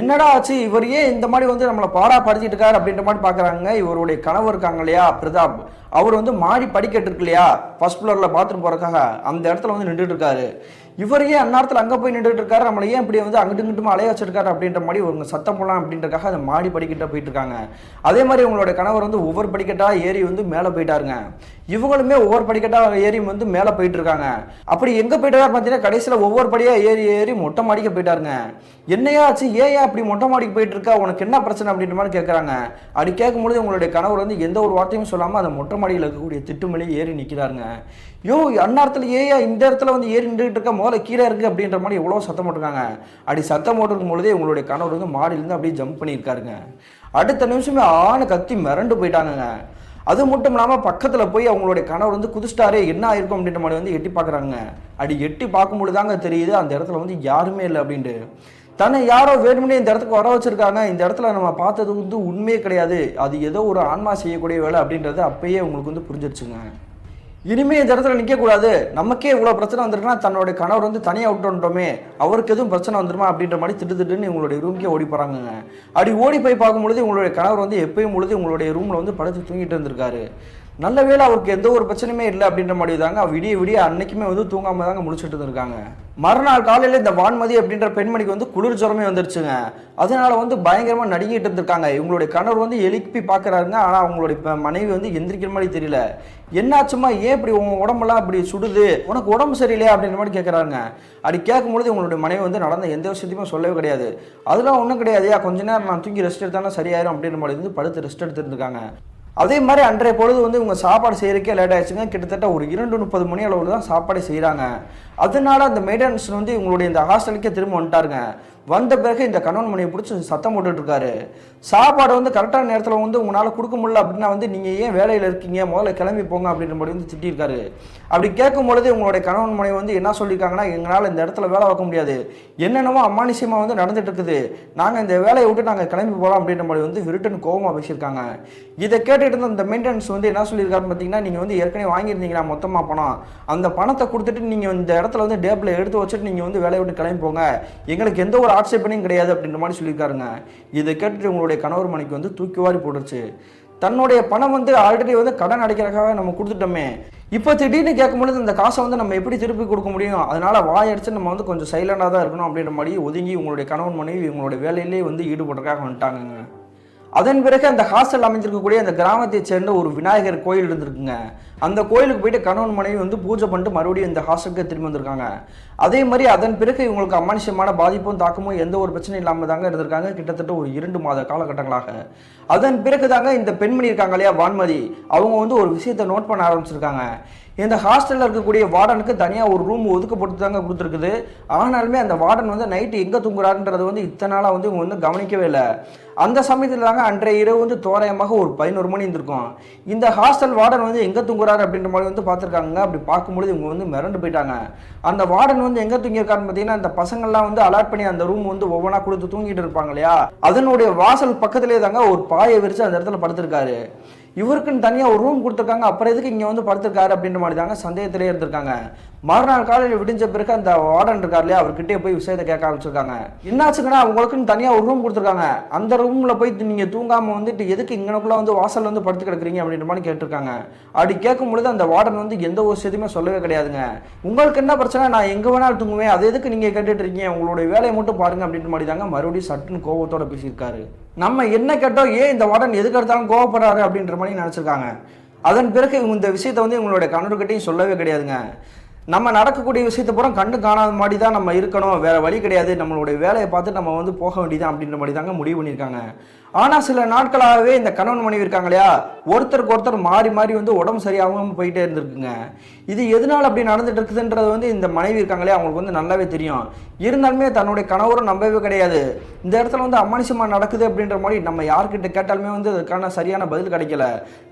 என்னடா ஆச்சு? இவர் ஏன் இந்த மாதிரி வந்து நம்மளை பாடாப்படுத்திட்டு இருக்காரு அப்படின்ற மாதிரி பார்க்குறாங்க இவருடைய கணவர் இருக்காங்க இல்லையா? பிரதாப். அவர் வந்து மாடி படிக்கட்டு இருக்கு இல்லையா? ஃபர்ஸ்ட் ஃப்ளோரில் பாத்ரூம் போகிறக்காக அந்த இடத்துல வந்து நின்றுட்டு இருக்காரு. இவர் ஏன் அந்நேரத்தில் அங்கே போய் நின்றுட்டு இருக்காரு. நம்மளை ஏன் இப்படி வந்து அங்கிட்டு இங்கிட்டும் அலைய வச்சிருக்காரு அப்படின்ற மாதிரி ஒரு சத்தம் போடலாம் அப்படின்றக்காக அந்த மாடி படிக்கட்டாக போயிட்டு இருக்காங்க. அதே மாதிரி உங்களோட கணவர் வந்து ஒவ்வொரு படிக்கட்டாக ஏறி வந்து மேலே போயிட்டாருங்க. இவங்களுமே ஒவ்வொரு படிக்கட்டாக ஏறி வந்து மேலே போயிட்டு இருக்காங்க அப்படி எங்கே போயிட்டாரு பார்த்தீங்கன்னா கடைசியில் ஒவ்வொரு படியாக ஏறி ஏறி மொட்டை மாடிக்க போயிட்டாருங்க. என்னையா ஆச்சு? ஏன் அப்படி மொட்டை மாடிக்கு போயிட்டு இருக்கா உனக்கு என்ன பிரச்சனை அப்படின்ற மாதிரி கேட்குறாங்க அப்படி கேட்கும்பொழுது உங்களுடைய கணவர் வந்து எந்த ஒரு வார்த்தையும் சொல்லாமல் அந்த மொட்டை மாடியில் இருக்கக்கூடிய திட்டுமலையை ஏறி நிற்கிறாருங்க யோ அந்நேரத்தில் ஏயா இந்த இடத்துல வந்து ஏறி நின்றுட்டு இருக்க? முதல்ல கீழே இருக்குது அப்படின்ற மாதிரி எவ்வளோ சத்தம் போட்டிருக்காங்க. அப்படி சத்தம் போட்டிருக்கும் பொழுதே உங்களுடைய கணவர் வந்து மாடியிலேருந்து அப்படியே ஜம்ப் பண்ணியிருக்காருங்க. அடுத்த நிமிஷமே ஆணை கத்தி மிரண்டு போயிட்டாங்கங்க. அது மட்டும் இல்லாமல் பக்கத்தில் போய் அவங்களுடைய கணவர் வந்து குதிச்சிட்டாரே என்ன ஆயிருக்கும் அப்படின்ற மாதிரி வந்து எட்டி பார்க்குறாங்க அப்படி எட்டி பார்க்கும்பொழுது தாங்க தெரியுது அந்த இடத்துல வந்து யாருமே இல்லை அப்படின்ட்டு. தன்னை யாரோ வேணும்னே இந்த இடத்துக்கு வர வச்சிருக்காங்க. இந்த இடத்துல நம்ம பார்த்தது வந்து உண்மையே கிடையாது. அது ஏதோ ஒரு ஆன்மா செய்யக்கூடிய வேலை அப்படின்றது அப்பயே உங்களுக்கு வந்து புரிஞ்சிருச்சுங்க. இனிமே இந்த இடத்துல நிற்கக்கூடாது நமக்கே இவ்வளோ பிரச்சனை வந்திருக்குன்னா தன்னோட கணவர் வந்து தனியாக விட்டு வந்துட்டோமே அவருக்கு எதுவும் பிரச்சனை வந்துருமா அப்படின்ற மாதிரி திட்டு திட்டுன்னு உங்களுடைய ரூம்க்கே ஓடி போகிறாங்கங்க அப்படி ஓடி போய் பார்க்கும்பொழுது உங்களுடைய கணவர் வந்து எப்பயும் பொழுது உங்களுடைய ரூமில் வந்து படுத்து தூங்கிட்டு இருந்திருக்காரு. நல்ல வேலை அவருக்கு எந்த ஒரு பிரச்சனையுமே இல்லை அப்படின்ற மாதிரி தாங்க. விடிய விடிய அன்னைக்குமே வந்து தூங்காம தாங்க முடிச்சுட்டு இருந்திருக்காங்க. மறுநாள் காலையில் இந்த வான்மதி அப்படின்ற பெண்மணிக்கு வந்து குளிர் ஜுரமே வந்துருச்சுங்க. அதனால வந்து பயங்கரமாக நடுங்கிட்டு இருந்திருக்காங்க. இவங்களுடைய கணவர் வந்து எழுப்பி பார்க்குறாருங்க. ஆனால் அவங்களுடைய மனைவி வந்து எந்திரிக்கிற மாதிரி தெரியல. என்னாச்சுமா ஏன் இப்படி உன் உடம்பெல்லாம் இப்படி சுடுது? உனக்கு உடம்பு சரியில்லையா? அப்படின்ற மாதிரி கேட்குறாங்க அப்படி கேட்கும்பொழுது உங்களுடைய மனைவி வந்து நடந்த எந்த விஷயத்தையுமே சொல்லவே கிடையாது. அதெல்லாம் ஒன்றும் கிடையாதுயா கொஞ்ச நேரம் நான் தூங்கி ரெஸ்ட் எடுத்தாலும் சரியாயிரும் அப்படின்ற மாதிரி வந்து படுத்து ரெஸ்ட் எடுத்துருந்துருக்காங்க. அதே மாதிரி அன்றைய பொழுது வந்து இவங்க சாப்பாடு செய்கிறக்கே லேட் ஆயிடுச்சுங்க. கிட்டத்தட்ட ஒரு இரண்டு முப்பது மணி அளவில் தான் சாப்பாடு செய்கிறாங்க அதனால அந்த மெயின்டெனன்ஸ் வந்து இவங்களுடைய இந்த ஹாஸ்டலுக்கே திரும்ப வந்துட்டாருங்க. வந்த பிறகு இந்த கணவன் மணியை பிடிச்சி சத்தம் போட்டுட்ருக்காரு சாப்பாடு வந்து கரெக்டான நேரத்தில் வந்து உங்களால் கொடுக்க முடியல அப்படின்னா வந்து நீங்கள் ஏன் வேலையில் இருக்கீங்க? முதல்ல கிளம்பி போங்க அப்படின்ற மாதிரி வந்து திட்டியிருக்காரு. அப்படி கேட்கும் பொழுது உங்களுடைய கணவன் மனைவி வந்து என்ன சொல்லியிருக்காங்கன்னா எங்களால் இந்த இடத்துல வேலை பார்க்க முடியாது. என்னென்னமோ அமானுஷ்யமாக வந்து நடந்துட்டு இருக்குது. நாங்கள் இந்த வேலையை விட்டு நாங்கள் கிளம்பி போகலாம் அப்படின்ற மாதிரி வந்து ரிட்டன் கோபமாக பேசியிருக்காங்க. இதை கேட்டுட்டு இருந்த இந்த மெயின்டெனன்ஸ் வந்து என்ன சொல்லியிருக்காருன்னு பார்த்தீங்கன்னா நீங்கள் வந்து ஏற்கனவே வாங்கியிருந்தீங்களா மொத்தமாக பணம். அந்த பணத்தை கொடுத்துட்டு நீங்கள் இந்த இடத்துல வந்து டேப்பில் எடுத்து வச்சுட்டு நீங்கள் வந்து வேலையை விட்டு கிளம்பி போங்க. எங்களுக்கு எந்த ஒரு ஆட்சேபனையும் கிடையாது அப்படின்ற மாதிரி சொல்லியிருக்காருங்க. இதை கேட்டுட்டு உங்களுடைய கணவர் மனைக்கு வந்து தூக்கி வாரி போட்டுருச்சு. தன்னுடைய பணம் வந்து ஆல்ரெடி வந்து கடன் அடைக்கிறக்காக நம்ம கொடுத்துட்டோமே. இப்போ திடீர்னு கேட்கும்பொழுது இந்த காசை வந்து நம்ம எப்படி திருப்பி கொடுக்க முடியும்? அதனால வாயடிச்சு நம்ம வந்து கொஞ்சம் சைலண்டாக தான் இருக்கணும் அப்படின்ற மாதிரி ஒதுங்கி உங்களுடைய கணவன் மனைவி உங்களுடைய வேலையிலே வந்து ஈடுபடுறதுக்காக வந்துட்டாங்க அதன் பிறகு அந்த ஹாஸ்டல் அமைஞ்சிருக்கக்கூடிய அந்த கிராமத்தை சேர்ந்த ஒரு விநாயகர் கோயில் இருந்திருக்குங்க. அந்த கோயிலுக்கு போயிட்டு கணவன் மனைவி வந்து பூஜை பண்ணிட்டு மறுபடியும் இந்த ஹாஸ்டலுக்கு திரும்பி வந்திருக்காங்க. அதே மாதிரி அதன் பிறகு இவங்களுக்கு அமானுஷ்யமான பாதிப்பும் தாக்கமும் எந்த ஒரு பிரச்சனையும் இல்லாமல் தாங்க இருந்திருக்காங்க. கிட்டத்தட்ட ஒரு இரண்டு மாத காலகட்டங்களாக. அதன் பிறகு தாங்க இந்த பெண்மணி இருக்காங்க இல்லையா வான்மதி. அவங்க வந்து ஒரு விஷயத்தை நோட் பண்ண ஆரம்பிச்சிருக்காங்க. இந்த ஹாஸ்டலில் இருக்கக்கூடிய வார்டனுக்கு தனியாக ஒரு ரூம் ஒதுக்கப்பட்டு தாங்க கொடுத்துருக்குது. ஆனாலுமே அந்த வார்டன் வந்து நைட்டு எங்கே தூங்குறாருன்றது வந்து இத்தனை நாளாக வந்து இவங்க வந்து கவனிக்கவே இல்லை. அந்த சமயத்தில் தாங்க அன்றைய இரவு வந்து தோராயமாக ஒரு பதினோரு மணி இருந்திருக்கும் இந்த ஹாஸ்டல் வார்டன் வந்து எங்கே தூங்குறாரு அப்படின்ற மாதிரி வந்து பார்த்துருக்காங்க அப்படி பார்க்கும்பொழுது இவங்க வந்து மிரண்டு போயிட்டாங்க. அந்த வார்டன் வந்து எங்கே தூங்கியிருக்காருன்னு பார்த்தீங்கன்னா அந்த பசங்கள்லாம் வந்து அலாட் பண்ணி அந்த ரூம் வந்து ஒவ்வொன்றா கொடுத்து தூங்கிட்டு இருப்பாங்க இல்லையா? அதனுடைய வாசல் பக்கத்துலேயே தாங்க ஒரு பாயை விரித்து அந்த இடத்துல படுத்திருக்காரு. இவருக்குன்னு தனியாக ஒரு ரூம் கொடுத்துருக்காங்க. அப்புறம் எதுக்கு இங்கே வந்து படுத்திருக்காரு அப்படின்ற மாதிரி தாங்க சந்தேகத்திலே இருந்திருக்காங்க. மறுநாள் காலையில் விடிஞ்ச பிறகு அந்த வார்டன் இருக்கார் இல்லையா அவர்கிட்டே போய் விஷயத்தை கேட்க ஆரம்பிச்சிருக்காங்க. என்னாச்சுங்கன்னா அவங்களுக்குன்னு தனியாக ஒரு ரூம் கொடுத்துருக்காங்க. அந்த ரூமில் போய் நீங்கள் தூங்காமல் வந்துட்டு எதுக்கு இங்கனக்குள்ளே வந்து வாசல்ல வந்து படுத்து கிடக்குறீங்க அப்படின்ற மாதிரி கேட்டிருக்காங்க. அப்படி கேட்கும் பொழுது அந்த வார்டன் வந்து எந்த ஒரு விஷயத்தையுமே சொல்லவே கிடையாதுங்க. உங்களுக்கு என்ன பிரச்சனை? நான் எங்கே வேணாலும் தூங்குவேன். அது எதுக்கு நீங்கள் கேட்டுட்டு இருக்கீங்க? உங்களுடைய வேலையை மட்டும் பாருங்கள் அப்படின்ற மாதிரி தாங்க மறுபடியும் சட்டுன்னு கோபத்தோட பேசியிருக்காரு. நம்ம என்ன கேட்டோம் ஏன் இந்த வார்டன் எதுக்கு எடுத்தாலும் கோவப்படுறாரு அப்படின்ற மாதிரி நினச்சிருக்காங்க. அதன் பிறகு இந்த விஷயத்தை வந்து இவங்களுடைய கணவர்கிட்டையும் சொல்லவே கிடையாதுங்க. நம்ம நடக்கக்கூடிய விஷயத்தை பூரா கண்டு காணாத மாதிரி தான் நம்ம இருக்கணும். வேறு வழி கிடையாது. நம்மளுடைய வேலையை பார்த்து நம்ம வந்து போக வேண்டியதான் அப்படின்ற மாதிரி தாங்க முடிவு பண்ணியிருக்காங்க. ஆனால் சில நாட்களாகவே இந்த கணவன் மனைவி இருக்காங்க இல்லையா? ஒருத்தருக்கு ஒருத்தர் மாறி மாறி வந்து உடம்பு சரியாகாமல் போயிட்டே இருந்திருக்குங்க. இது எதனால் அப்படி நடந்துட்டு இருக்குதுன்றது வந்து இந்த மனைவி இருக்காங்க இல்லையா? அவங்களுக்கு வந்து நல்லாவே தெரியும். இருந்தாலுமே தன்னுடைய கணவரும் நம்பவே கிடையாது. இந்த இடத்துல வந்து அமானுஷமாக நடக்குது அப்படின்ற மாதிரி நம்ம யார்கிட்ட கேட்டாலுமே வந்து அதுக்கான சரியான பதில் கிடைக்கல.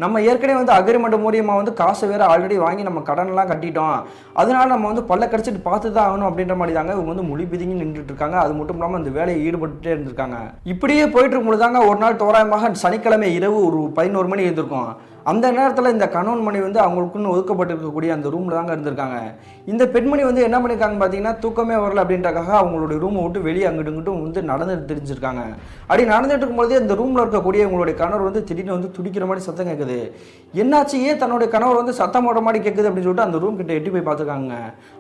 நம்ம ஏற்கனவே வந்து அக்ரிமெண்ட் மூலியமாக வந்து காசு வேறு ஆல்ரெடி வாங்கி நம்ம கடன்லாம் கட்டிட்டோம். அதனால நம்ம வந்து பல்ல கடிச்சிட்டு பார்த்து தான் ஆகணும் அப்படின்ற மாதிரி தாங்க இவங்க வந்து மொழி பிதுங்கி நின்றுட்டு இருக்காங்க. அது மட்டும் இல்லாமல் அந்த வேலையை ஈடுபட்டுட்டே இருந்திருக்காங்க. இப்படியே போயிட்டு இருக்கும்போது தாங்க ஒரு நாள் தோராயமாக சனிக்கிழமை இரவு ஒரு பதினோரு மணி இருந்திருக்கும் அந்த நேரத்தில் இந்த கணவன் மணி வந்து அவங்களுக்குன்னு ஒதுக்கப்பட்டிருக்கக்கூடிய அந்த ரூமில் தாங்க இருந்திருக்காங்க. இந்த பெண்மணி வந்து என்ன பண்ணியிருக்காங்க பார்த்தீங்கன்னா தூக்கமே வரல அப்படின்றக்காக அவங்களுடைய ரூமை விட்டு வெளியே அங்கிட்டு இங்கிட்டும் வந்து நடந்து தெரிஞ்சிருக்காங்க. அப்படி நடந்துட்டு இருக்கும்போதே இந்த ரூமில் இருக்கக்கூடிய உங்களுடைய கணவர் வந்து திடீர்னு வந்து துடிக்கிற மாதிரி சத்தம் கேட்குது என்னாச்சு? ஏன் தன்னுடைய கணவர் வந்து சத்தம் போடுற மாதிரி கேட்குது அப்படின்னு சொல்லிட்டு அந்த ரூம் கிட்ட எட்டி போய் பார்த்துருக்காங்க